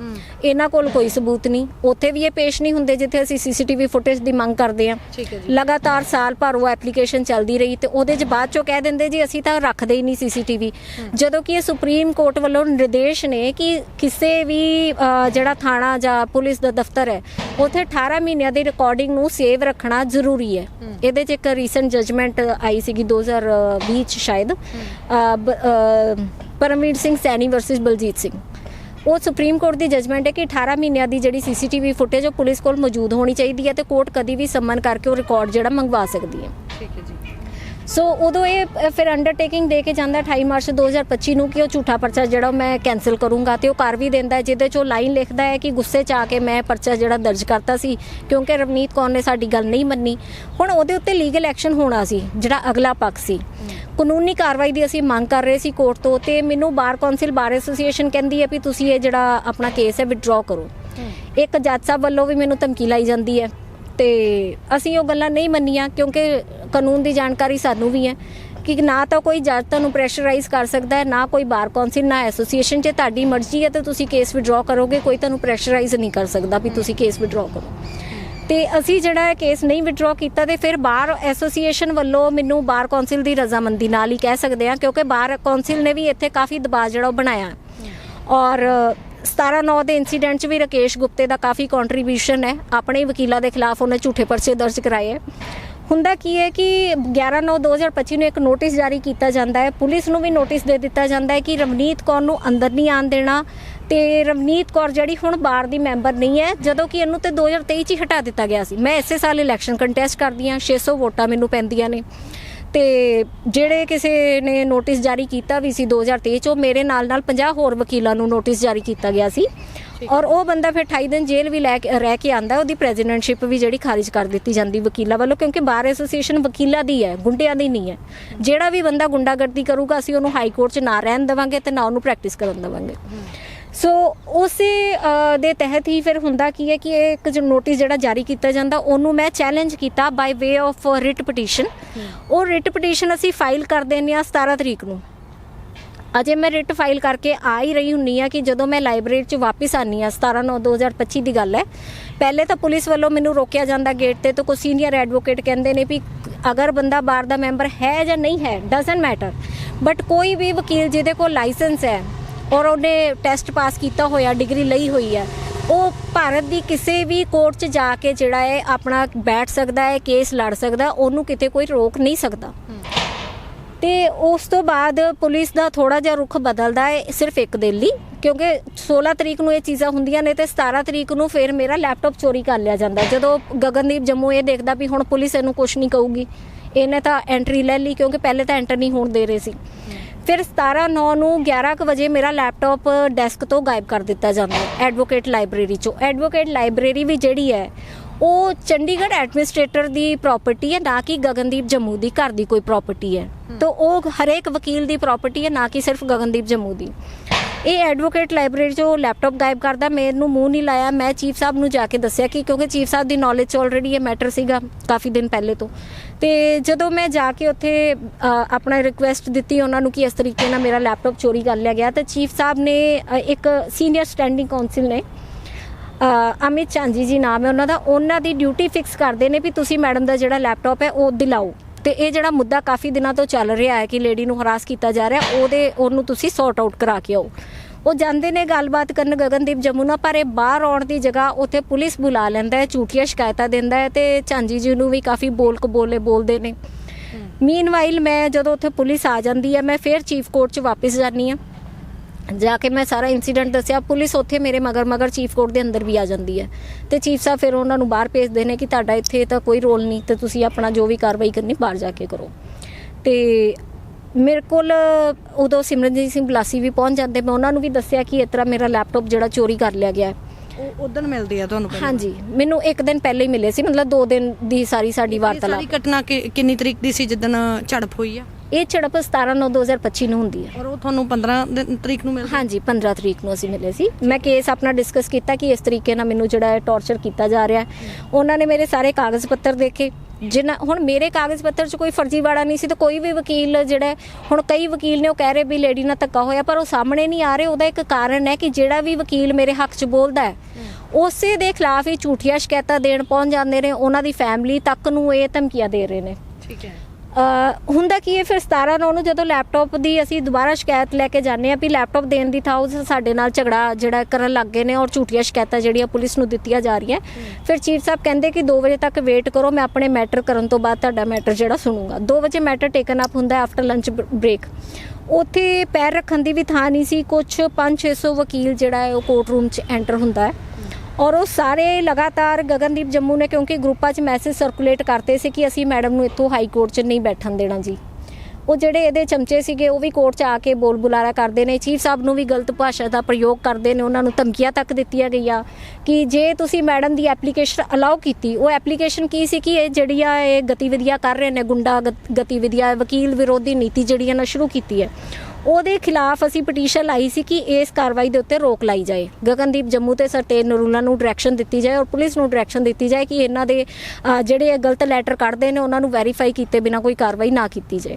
ਇਹਨਾਂ ਕੋਲ ਕੋਈ ਸਬੂਤ ਨਹੀਂ। ਉੱਥੇ ਵੀ ਇਹ ਪੇਸ਼ ਨਹੀਂ ਹੁੰਦੇ ਜਿੱਥੇ ਅਸੀਂ ਸੀਸੀਟੀਵੀ ਫੁਟੇਜ ਦੀ ਮੰਗ ਕਰਦੇ ਜੀ। ਲਗਾਤਾਰ ਸਾਲ ਭਰ ਉਹ ਐਪਲੀਕੇਸ਼ਨ ਚੱਲਦੀ ਰਹੀ ਤੇ ਉਹਦੇ 'ਚ ਬਾਅਦ ਚੋਂ ਕਹਿ ਦਿੰਦੇ ਜੀ ਅਸੀਂ ਤਾਂ ਰੱਖਦੇ ਹੀ ਨਹੀਂ ਸੀਸੀਟੀਵੀ। ਜਦੋਂ ਕਿ ਇਹ ਸੁਪਰੀਮ ਕੋਰਟ ਵੱਲੋਂ ਨਿਰਦੇਸ਼ ਨੇ ਕਿ ਕਿਸੇ ਵੀ ਜਿਹੜਾ ਥਾਣਾ ਜਾਂ ਪੁਲਿਸ ਦਾ ਦਫ਼ਤਰ ਹੈ, ਉਥੇ 18 ਮਹੀਨਿਆਂ ਦੀ ਰਿਕਾਰਡਿੰਗ ਨੂੰ ਸੇਵ ਰੱਖਣਾ ਜ਼ਰੂਰੀ ਹੈ। ਇਹਦੇ 'ਚ ਇੱਕ ਰੀਸੈਂਟ ਜਜਮੈਂਟ ਆਈ ਸੀਗੀ 2020 ਚ ਸ਼ਾਇਦ। ਪਰਮਵੀਰ ਸਿੰਘ ਸੈਣੀ ਵਰਸਸ ਬਲਜੀਤ ਸਿੰਘ। ਉਹ ਸੁਪਰੀਮ ਕੋਰਟ ਦੀ ਜਜਮੈਂਟ ਹੈ ਕਿ 18 ਮਹੀਨਿਆਂ ਦੀ ਜਿਹੜੀ ਸੀਸੀਟੀਵੀ ਫੁਟੇਜ ਉਹ ਪੁਲਿਸ ਕੋਲ ਮੌਜੂਦ ਹੋਣੀ ਚਾਹੀਦੀ ਹੈ ਤੇ ਕੋਰਟ ਕਦੀ ਵੀ ਸੰਮਨ ਕਰਕੇ ਉਹ ਰਿਕਾਰਡ ਜਿਹੜਾ ਮੰਗਵਾ ਸਕਦੀ ਹੈ। ਠੀਕ ਹੈ ਜੀ। ਸੋ ਉਦੋਂ ਇਹ ਫਿਰ ਅੰਡਰਟੇਕਿੰਗ ਦੇ ਕੇ ਜਾਂਦਾ 28 ਮਾਰਚ 2025 ਨੂੰ ਕਿ ਉਹ ਝੂਠਾ ਪਰਚਾ ਜਿਹੜਾ ਮੈਂ ਕੈਨਸਲ ਕਰੂੰਗਾ ਤੇ ਉਹ ਕਰ ਵੀ ਦਿੰਦਾ ਜਿਹਦੇ 'ਚ ਉਹ ਲਾਈਨ ਲਿਖਦਾ ਹੈ ਕਿ ਗੁੱਸੇ 'ਚ ਆ ਕੇ ਮੈਂ ਪਰਚਾ ਜਿਹੜਾ ਦਰਜ ਕਰਤਾ ਸੀ ਕਿਉਂਕਿ ਰਵਨੀਤ ਕੌਰ ਨੇ ਸਾਡੀ ਗੱਲ ਨਹੀਂ ਮੰਨੀ। ਹੁਣ ਉਹਦੇ ਉੱਤੇ ਲੀਗਲ ਐਕਸ਼ਨ ਹੋਣਾ ਸੀ ਜਿਹੜਾ ਅਗਲਾ ਪੱਖ ਸੀ। ਕਾਨੂੰਨੀ ਕਾਰਵਾਈ ਦੀ ਅਸੀਂ ਮੰਗ ਕਰ ਰਹੇ ਸੀ ਕੋਰਟ ਤੋਂ ਤੇ ਮੈਨੂੰ ਬਾਰ ਕੌਂਸਲ ਬਾਰ ਐਸੋਸੀਏਸ਼ਨ ਕਹਿੰਦੀ ਹੈ ਵੀ ਤੁਸੀਂ ਇਹ ਜਿਹੜਾ ਆਪਣਾ ਕੇਸ ਹੈ ਵਿਡਰਾਅ ਕਰੋ। ਇੱਕ ਜੱਜ ਸਾਹਿਬ ਵੱਲੋਂ ਵੀ ਮੈਨੂੰ ਧਮਕੀ ਲਾਈ ਜਾਂਦੀ ਹੈ। ਤੇ ਅਸੀਂ ਉਹ ਗੱਲਾਂ ਨਹੀਂ ਮੰਨੀਆਂ ਕਿਉਂਕਿ ਕਾਨੂੰਨ ਦੀ ਜਾਣਕਾਰੀ ਸਾਨੂੰ ਵੀ ਹੈ ਕਿ ਨਾ ਤਾਂ ਕੋਈ ਜੱਜ ਤੁਹਾਨੂੰ ਪ੍ਰੈਸ਼ਰਾਈਜ਼ ਕਰ ਸਕਦਾ ਹੈ, ਨਾ ਕੋਈ ਬਾਰ ਕੌਂਸਲ, ਨਾ ਐਸੋਸੀਏਸ਼ਨ 'ਚ ਤੁਹਾਡੀ ਮਰਜ਼ੀ ਹੈ ਤਾਂ ਤੁਸੀਂ ਕੇਸ ਵਿਡਰਾਅ ਕਰੋਗੇ, ਕੋਈ ਤੁਹਾਨੂੰ ਪ੍ਰੈਸ਼ਰਾਈਜ਼ ਨਹੀਂ ਕਰ ਸਕਦਾ ਵੀ ਤੁਸੀਂ ਕੇਸ ਵਿਡਰਾਅ ਕਰੋ। ਤੇ ਅਸੀਂ ਜਿਹੜਾ ਹੈ ਕੇਸ ਨਹੀਂ ਵਿਡਰਾਅ ਕੀਤਾ ਤੇ ਫਿਰ ਬਾਰ ਐਸੋਸੀਏਸ਼ਨ ਵੱਲੋਂ ਮੈਨੂੰ ਬਾਰ ਕੌਂਸਲ ਦੀ ਰਜ਼ਾਮੰਦੀ ਨਾਲ ਹੀ ਕਹਿ ਸਕਦੇ ਆ ਕਿਉਂਕਿ ਬਾਰ ਕੌਂਸਲ ਨੇ ਵੀ ਇੱਥੇ ਕਾਫੀ ਦਬਾਅ ਜਿਹੜਾ ਉਹ ਬਣਾਇਆ। ਔਰ 17 9 ਦੇ ਇਨਸੀਡੈਂਟ 'ਚ ਵੀ ਰਕੇਸ਼ ਗੁਪਤੇ ਦਾ ਕਾਫੀ ਕੰਟਰੀਬਿਊਸ਼ਨ ਹੈ। ਆਪਣੇ ਵਕੀਲਾਂ ਦੇ ਖਿਲਾਫ ਉਹਨੇ ਝੂਠੇ ਪਰਚੇ ਦਰਜ ਕਰਾਏ ਹੈ। ਹੁੰਦਾ ਕੀ ਹੈ ਕਿ 11 9 2025 ਨੂੰ ਇੱਕ ਨੋਟਿਸ ਜਾਰੀ ਕੀਤਾ ਜਾਂਦਾ ਹੈ। ਪੁਲਿਸ ਨੂੰ ਵੀ ਨੋਟਿਸ ਦੇ ਦਿੱਤਾ ਜਾਂਦਾ ਹੈ ਕਿ ਰਵਨੀਤ ਕੌਰ ਨੂੰ ਅੰਦਰ ਨਹੀਂ ਆਣ ਦੇਣਾ ਤੇ ਰਵਨੀਤ ਕੌਰ ਜਿਹੜੀ ਹੁਣ ਬਾਰ ਦੀ ਮੈਂਬਰ ਨਹੀਂ ਹੈ, ਜਦੋਂ ਕਿ ਇਹਨੂੰ ਤੇ 2023 ਚ ਹੀ ਹਟਾ ਦਿੱਤਾ ਗਿਆ ਸੀ। ਮੈਂ ਇਸੇ ਸਾਲ ਇਲੈਕਸ਼ਨ ਕੰਟੈਸਟ ਕਰਦੀ ਹਾਂ 600 ਵੋਟਾਂ ਮੈਨੂੰ ਪੈਂਦੀਆਂ ਨੇ। ਤੇ ਜਿਹੜੇ ਕਿਸੇ ਨੇ ਨੋਟਿਸ ਜਾਰੀ ਕੀਤਾ ਵੀ ਸੀ 2023 ਚ ਉਹ ਮੇਰੇ ਨਾਲ ਨਾਲ 50 ਹੋਰ ਵਕੀਲਾਂ ਨੂੰ ਨੋਟਿਸ ਜਾਰੀ ਕੀਤਾ ਗਿਆ ਸੀ। ਔਰ ਉਹ ਬੰਦਾ ਫਿਰ 28 ਦਿਨ ਜੇਲ੍ਹ ਵੀ ਲੈ ਕੇ ਰਹਿ ਕੇ ਆਂਦਾ ਉਹਦੀ ਪ੍ਰੈਜ਼ੀਡੈਂਟਸ਼ਿਪ ਵੀ ਜਿਹੜੀ ਖਾਰਿਜ ਕਰ ਦਿੱਤੀ ਜਾਂਦੀ ਵਕੀਲਾਂ ਵੱਲੋਂ ਕਿਉਂਕਿ ਬਾਰ ਐਸੋਸੀਏਸ਼ਨ ਵਕੀਲਾਂ ਦੀ ਹੈ ਗੁੰਡਿਆਂ ਦੀ ਨਹੀਂ ਹੈ। ਜਿਹੜਾ ਵੀ ਬੰਦਾ ਗੁੰਡਾਗਰਦੀ ਕਰੂਗਾ ਅਸੀਂ ਉਹਨੂੰ ਹਾਈ ਕੋਰਟ 'ਚ ਨਾ ਰਹਿਣ ਦੇਵਾਂਗੇ ਤੇ ਨਾ ਉਹਨੂੰ ਪ੍ਰੈਕਟਿਸ ਕਰਨ ਦੇਵਾਂਗੇ। ਸੋ ਉਸੇ ਦੇ ਤਹਿਤ ਹੀ ਫਿਰ ਹੁੰਦਾ ਕੀ ਹੈ ਕਿ ਇਹ ਇੱਕ ਜੋ ਨੋਟਿਸ ਜਿਹੜਾ ਜਾਰੀ ਕੀਤਾ ਜਾਂਦਾ ਉਹਨੂੰ ਮੈਂ ਚੈਲੰਜ ਕੀਤਾ by way of writ petition ਉਹ ਰਿਟ ਪਟੀਸ਼ਨ ਅਸੀਂ ਫਾਈਲ ਕਰ ਦਿੰਦੇ ਹਾਂ 17 ਤਰੀਕ ਨੂੰ। ਅਜੇ ਮੈਂ ਰਿਟ ਫਾਈਲ ਕਰਕੇ ਆ ਹੀ ਰਹੀ ਹੁੰਨੀ ਆ ਕਿ ਜਦੋਂ ਮੈਂ ਲਾਇਬ੍ਰੇਰੀ 'ਚ ਵਾਪਸ ਆਨੀ ਆ 17 9 2025 ਦੀ ਗੱਲ ਹੈ। ਪਹਿਲੇ ਤਾਂ ਪੁਲਿਸ ਵੱਲੋਂ ਮੈਨੂੰ ਰੋਕਿਆ ਜਾਂਦਾ ਗੇਟ ਤੇ ਤਾਂ ਕੋਈ ਸੀਨੀਅਰ ਐਡਵੋਕੇਟ ਕਹਿੰਦੇ ਨੇ ਵੀ ਅਗਰ ਬੰਦਾ ਬਾਰ ਦਾ ਮੈਂਬਰ ਹੈ ਜਾਂ ਨਹੀਂ ਹੈ ਡਸਨਟ ਮੈਟਰ ਬਟ ਕੋਈ ਵੀ ਵਕੀਲ ਜਿਹਦੇ ਕੋਲ ਲਾਇਸੈਂਸ ਹੈ ਔਰ ਉਹਨੇ ਟੈਸਟ ਪਾਸ ਕੀਤਾ ਹੋਇਆ ਡਿਗਰੀ ਲਈ ਹੋਈ ਹੈ। ਉਹ ਭਾਰਤ ਦੀ ਕਿਸੇ ਵੀ ਕੋਰਟ 'ਚ ਜਾ ਕੇ ਜਿਹੜਾ ਹੈ ਆਪਣਾ ਬੈਠ ਸਕਦਾ ਹੈ ਕੇਸ ਲੜ ਸਕਦਾ, ਉਹਨੂੰ ਕਿਤੇ ਕੋਈ ਰੋਕ ਨਹੀਂ ਸਕਦਾ। ਤੇ ਉਸ ਤੋਂ ਬਾਅਦ ਪੁਲਿਸ ਦਾ ਥੋੜਾ ਜਿਹਾ ਰੁਖ ਬਦਲਦਾ ਹੈ, ਸਿਰਫ ਇੱਕ ਦਿਨ ਲਈ, ਕਿਉਂਕਿ 16 ਤਰੀਕ ਨੂੰ ਇਹ ਚੀਜ਼ਾਂ ਹੁੰਦੀਆਂ ਨੇ ਤੇ 17 ਤਰੀਕ ਨੂੰ ਫਿਰ ਮੇਰਾ ਲੈਪਟਾਪ ਚੋਰੀ ਕਰ ਲਿਆ ਜਾਂਦਾ। ਜਦੋਂ ਗਗਨਦੀਪ ਜੰਮੂ ਇਹ ਦੇਖਦਾ ਵੀ ਹੁਣ ਪੁਲਿਸ ਇਹਨੂੰ ਕੁਝ ਨਹੀਂ ਕਹੂਗੀ, ਇਹਨੇ ਤਾਂ ਐਂਟਰੀ ਲੈ ਲਈ, ਕਿਉਂਕਿ ਪਹਿਲੇ ਤਾਂ ਐਂਟਰ ਨਹੀਂ ਹੋਣ ਦੇ ਰਹੇ ਸੀ। ਫਿਰ 17 9 ਨੂੰ 11 ਕੁ ਵਜੇ ਮੇਰਾ ਲੈਪਟਾਪ ਡੈਸਕ ਤੋਂ ਗਾਇਬ ਕਰ ਦਿੱਤਾ ਜਾਂਦਾ ਹੈ ਐਡਵੋਕੇਟ ਲਾਇਬ੍ਰੇਰੀ ਚੋਂ। ਐਡਵੋਕੇਟ ਲਾਇਬ੍ਰੇਰੀ ਵੀ ਜਿਹੜੀ ਹੈ ਉਹ ਚੰਡੀਗੜ੍ਹ ਐਡਮਿਨਿਸਟ੍ਰੇਟਰ ਦੀ ਪ੍ਰਾਪਰਟੀ ਹੈ ਨਾ ਕਿ ਗਗਨਦੀਪ ਜੰਮੂ ਦੀ ਘਰ ਦੀ ਕੋਈ ਪ੍ਰਾਪਰਟੀ ਹੈ। ਤਾਂ ਉਹ ਹਰੇਕ ਵਕੀਲ ਦੀ ਪ੍ਰਾਪਰਟੀ ਹੈ ਨਾ ਕਿ ਸਿਰਫ ਗਗਨਦੀਪ ਜੰਮੂ ਦੀ। ਇਹ ਐਡਵੋਕੇਟ ਲਾਇਬ੍ਰੇਰੀ ਚੋਂ ਲੈਪਟਾਪ ਗਾਇਬ ਕਰਦਾ। ਮੈਨੂੰ ਮੂੰਹ ਨਹੀਂ ਲਾਇਆ। ਮੈਂ ਚੀਫ ਸਾਹਿਬ ਨੂੰ ਜਾ ਕੇ ਦੱਸਿਆ ਕਿ ਕਿਉਂਕਿ ਚੀਫ ਸਾਹਿਬ ਦੀ ਨੌਲੇਜ 'ਚ ਆਲਰੇਡੀ ਇਹ ਮੈਟਰ ਸੀਗਾ ਕਾਫੀ ਦਿਨ ਪਹਿਲੇ ਤੋਂ। ਤੇ ਜਦੋਂ ਮੈਂ ਜਾ ਕੇ ਉੱਥੇ ਆਪਣਾ ਰਿਕੁਐਸਟ ਦਿੱਤੀ ਉਹਨਾਂ ਨੂੰ ਕਿ ਇਸ ਤਰੀਕੇ ਨਾਲ ਮੇਰਾ ਲੈਪਟਾਪ ਚੋਰੀ ਕਰ ਲਿਆ ਗਿਆ, ਤਾਂ ਚੀਫ ਸਾਹਿਬ ਨੇ ਇੱਕ ਸੀਨੀਅਰ ਸਟੈਂਡਿੰਗ ਕਾਉਂਸਲ ਨੇ ਅਮਿਤ ਚਾਂਜੀ ਜੀ ਨਾਮ ਹੈ ਉਹਨਾਂ ਦਾ, ਉਹਨਾਂ ਦੀ ਡਿਊਟੀ ਫਿਕਸ ਕਰਦੇ ਨੇ ਵੀ ਤੁਸੀਂ ਮੈਡਮ ਦਾ ਜਿਹੜਾ ਲੈਪਟਾਪ ਹੈ ਉਹ ਦਿਲਾਓ। ਤੇ ਇਹ ਜਿਹੜਾ ਮੁੱਦਾ ਕਾਫੀ ਦਿਨਾਂ ਤੋਂ ਚੱਲ ਰਿਹਾ ਹੈ ਕਿ ਲੇਡੀ ਨੂੰ ਹਰਾਸ ਕੀਤਾ ਜਾ ਰਿਹਾ ਉਹਦੇ ਉਹਨੂੰ ਤੁਸੀਂ ਸੌਰਟ ਆਊਟ ਕਰਾ ਕੇ ਆਓ। ਉਹ ਜਾਂਦੇ ਨੇ ਗੱਲਬਾਤ ਕਰਨ ਗਗਨਦੀਪ ਜਮੁਨਾ ਪਰ ਇਹ ਬਾਹਰ ਆਉਣ ਦੀ ਜਗ੍ਹਾ ਉੱਥੇ ਪੁਲਿਸ ਬੁਲਾ ਲੈਂਦਾ ਹੈ ਝੂਠੀਆਂ ਸ਼ਿਕਾਇਤਾਂ ਦਿੰਦਾ ਹੈ ਤੇ ਚਾਂਜੀ ਜੀ ਨੂੰ ਵੀ ਕਾਫੀ ਬੋਲ ਕਬੋਲੇ ਬੋਲਦੇ ਨੇ। ਮੀਨਵਾਈਲ ਮੈਂ ਜਦੋਂ ਉੱਥੇ ਪੁਲਿਸ ਆ ਜਾਂਦੀ ਹੈ ਮੈਂ ਫਿਰ ਚੀਫ ਕੋਰਟ 'ਚ ਵਾਪਸ ਜਾਂਦੀ ਹਾਂ। ਜਾ ਕੇ ਮੈਂ ਸਾਰਾ ਇਨਸੀਡੈਂਟ ਦੱਸਿਆ। ਪੁਲਿਸ ਉੱਥੇ ਮੇਰੇ ਮਗਰ ਮਗਰ ਚੀਫ ਕੋਰਟ ਦੇ ਅੰਦਰ ਵੀ ਆ ਜਾਂਦੀ ਹੈ। ਤੇ ਚੀਫ ਸਾਹਿਬ ਫਿਰ ਉਹਨਾਂ ਨੂੰ ਬਾਹਰ ਭੇਜਦੇ ਨੇ ਕਿ ਤੁਹਾਡਾ ਇੱਥੇ ਤਾਂ ਕੋਈ ਰੋਲ ਨਹੀਂ ਤੇ ਤੁਸੀਂ ਆਪਣਾ ਜੋ ਵੀ ਕਾਰਵਾਈ ਕਰਨੀ ਬਾਹਰ ਜਾ ਕੇ ਕਰੋ। ਤੇ ਮੇਰੇ ਕੋਲ ਉਦੋਂ ਸਿਮਰਨਜੀਤ ਸਿੰਘ ਬਲਾਸੀ ਵੀ ਪਹੁੰਚ ਜਾਂਦੇ। ਮੈਂ ਉਹਨਾਂ ਨੂੰ ਵੀ ਦੱਸਿਆ ਕਿ ਇਸ ਤਰ੍ਹਾਂ ਮੇਰਾ ਲੈਪਟਾਪ ਜਿਹੜਾ ਚੋਰੀ ਕਰ ਲਿਆ ਗਿਆ ਹੈ। ਉਹ ਉਦੋਂ ਮਿਲਦੇ ਆ ਤੁਹਾਨੂੰ? ਹਾਂਜੀ। ਮੈਨੂੰ ਇੱਕ ਦਿਨ ਪਹਿਲੇ ਹੀ ਮਿਲੇ ਸੀ। ਮਤਲਬ 2 ਦਿਨ ਦੀ ਸਾਰੀ ਸਾਡੀ ਵਾਰਤਾਲਾਪ ਸਾਰੀ ਘਟਨਾ ਕਿੰਨੀ ਤਰੀਕ ਦੀ ਸੀ ਜਿੱਦਣ ਝੜਪ ਹੋਈ ਆ? ਇਹ ਝੜਪ 17 9 2025 ਨੂੰ ਹੁੰਦੀ ਹੈ। ਔਰ ਉਹ ਤੁਹਾਨੂੰ 15 ਦਿਨ- ਤਰੀਕ ਨੂੰ ਮਿਲਦੇ ਹਾਂਜੀ 15 ਤਰੀਕ ਨੂੰ ਅਸੀਂ ਮਿਲੇ ਸੀ। ਮੈਂ ਕੇਸ ਆਪਣਾ ਡਿਸਕਸ ਕੀਤਾ ਕਿ ਇਸ ਤਰੀਕੇ ਨਾਲ ਮੈਨੂੰ ਜਿਹੜਾ ਹੈ ਟੌਰਚਰ ਕੀਤਾ ਜਾ ਰਿਹਾ ਹੈ। ਉਹਨਾਂ ਨੇ ਮੇਰੇ ਸਾਰੇ ਕਾਗਜ਼ ਪੱਤਰ ਦੇਖੇ। ਜਿਨ੍ਹਾਂ ਹੁਣ ਮੇਰੇ ਕਾਗਜ਼ ਪੱਤਰ 'ਚ ਕੋਈ ਫਰਜ਼ੀਵਾੜਾ ਨਹੀਂ ਸੀ ਤੇ ਕੋਈ ਵੀ ਵਕੀਲ ਜਿਹੜਾ ਹੈ- ਹੁਣ ਕਈ ਵਕੀਲ ਨੇ ਉਹ ਕਹਿ ਰਹੇ ਵੀ ਲੇਡੀ ਨਾਲ ਧੱਕਾ ਹੋਇਆ ਪਰ ਉਹ ਸਾਹਮਣੇ ਨਹੀਂ ਆ ਰਹੇ। ਉਹਦਾ ਇੱਕ ਕਾਰਨ ਹੈ ਕਿ ਜਿਹੜਾ ਵੀ ਵਕੀਲ ਮੇਰੇ ਹੱਕ 'ਚ ਬੋਲਦਾ ਹੈ ਉਸੇ ਦੇ ਖਿਲਾਫ ਹੀ ਝੂਠੀਆਂ ਸ਼ਿਕਾਇਤਾਂ ਦੇਣ ਪਹੁੰਚ ਜਾਂਦੇ ਨੇ। ਉਹਨਾਂ ਦੀ ਫੈਮਿਲੀ ਤੱਕ ਨੂੰ ਇਹ ਧਮਕੀਆਂ ਦੇ ਰਹੇ ਨੇ। ਠੀਕ ਹੈ। ਹੁੰਦਾ ਕੀ ਹੈ ਫਿਰ 17 ਨੂੰ ਜਦੋਂ ਲੈਪਟਾਪ ਦੀ ਅਸੀਂ ਦੁਬਾਰਾ ਸ਼ਿਕਾਇਤ ਲੈ ਕੇ ਜਾਂਦੇ ਆ ਵੀ ਲੈਪਟਾਪ ਦੇਣ ਦੀ ਥਾਂ ਉਹ ਸਾਡੇ ਨਾਲ ਝਗੜਾ ਜਿਹੜਾ ਕਰਨ ਲੱਗ ਗਏ ਨੇ ਔਰ ਝੂਠੀਆਂ ਸ਼ਿਕਾਇਤਾਂ ਜਿਹੜੀਆਂ ਪੁਲਿਸ ਨੂੰ ਦਿੱਤੀਆਂ ਜਾ ਰਹੀਆਂ ਫਿਰ ਚੀਫ ਸਾਹਿਬ ਕਹਿੰਦੇ ਕਿ 2 ਵਜੇ ਤੱਕ ਵੇਟ ਕਰੋ ਮੈਂ ਆਪਣੇ ਮੈਟਰ ਕਰਨ ਤੋਂ ਬਾਅਦ ਤੁਹਾਡਾ ਮੈਟਰ ਜਿਹੜਾ ਸੁਣੂੰਗਾ। 2 ਵਜੇ ਮੈਟਰ ਟੇਕਨ ਅਪ ਹੁੰਦਾ ਆਫਟਰ ਲੰਚ ਬ੍ਰੇਕ ਉੱਥੇ ਪੈਰ ਰੱਖਣ ਦੀ ਵੀ ਥਾਂ ਨਹੀਂ ਸੀ ਕੁਝ 5-600 ਵਕੀਲ ਜਿਹੜਾ ਹੈ ਉਹ ਕੋਰਟ ਰੂਮ 'ਚ ਐਂਟਰ ਹੁੰਦਾ ਹੈ। ਔਰ ਉਹ ਸਾਰੇ ਲਗਾਤਾਰ ਗਗਨਦੀਪ ਜੰਮੂ ਨੇ ਕਿਉਂਕਿ ਗਰੁੱਪਾਂ 'ਚ ਮੈਸੇਜ ਸਰਕੂਲੇਟ ਕਰਤੇ ਸੀ ਕਿ ਅਸੀਂ ਮੈਡਮ ਨੂੰ ਇੱਥੋਂ ਹਾਈ ਕੋਰਟ 'ਚ ਨਹੀਂ ਬੈਠਣ ਦੇਣਾ ਜੀ। ਉਹ ਜਿਹੜੇ ਇਹਦੇ ਚਮਚੇ ਸੀਗੇ, ਉਹ ਵੀ ਕੋਰਟ 'ਚ ਆ ਕੇ ਬੋਲ ਬੁਲਾਰਾ ਕਰਦੇ ਨੇ। ਚੀਫ ਸਾਹਿਬ ਨੂੰ ਵੀ ਗਲਤ ਭਾਸ਼ਾ ਦਾ ਪ੍ਰਯੋਗ ਕਰਦੇ ਨੇ। ਉਹਨਾਂ ਨੂੰ ਧਮਕੀਆਂ ਤੱਕ ਦਿੱਤੀਆਂ ਗਈਆਂ ਕਿ ਜੇ ਤੁਸੀਂ ਮੈਡਮ ਦੀ ਐਪਲੀਕੇਸ਼ਨ ਅਲਾਉ ਕੀਤੀ, ਉਹ ਐਪਲੀਕੇਸ਼ਨ ਕੀ ਸੀ ਕਿ ਇਹ ਜਿਹੜੀਆਂ ਇਹ ਗਤੀਵਿਧੀਆਂ ਕਰ ਰਹੇ ਨੇ, ਗੁੰਡਾ ਗਤ- ਗਤੀਵਿਧੀਆਂ, ਵਕੀਲ ਵਿਰੋਧੀ ਨੀਤੀ ਜਿਹੜੀਆਂ ਨਾ ਸ਼ੁਰੂ ਕੀਤੀ ਹੈ। ਉਹਦੇ ਖਿਲਾਫ ਅਸੀਂ ਪਟੀਸ਼ਨ ਲਾਈ ਸੀ ਕਿ ਇਸ ਕਾਰਵਾਈ ਦੇ ਉੱਤੇ ਰੋਕ ਲਾਈ ਜਾਏ। ਗਗਨਦੀਪ ਜੰਮੂ ਤੇ ਸਰਤੇਜ ਨਰੂਲਾ ਨੂੰ ਡਾਇਰੈਕਸ਼ਨ ਦਿੱਤੀ ਜਾਏ ਔਰ ਪੁਲਿਸ ਨੂੰ ਡਾਇਰੈਕਸ਼ਨ ਦਿੱਤੀ ਜਾਏ ਕਿ ਇਹਨਾਂ ਦੇ ਜਿਹੜੇ ਇਹ ਗਲਤ ਲੈਟਰ ਕੱਢਦੇ ਨੇ ਉਹਨਾਂ ਨੂੰ ਵੈਰੀਫਾਈ ਕੀਤੇ ਬਿਨਾਂ ਕੋਈ ਕਾਰਵਾਈ ਨਾ ਕੀਤੀ ਜਾਏ।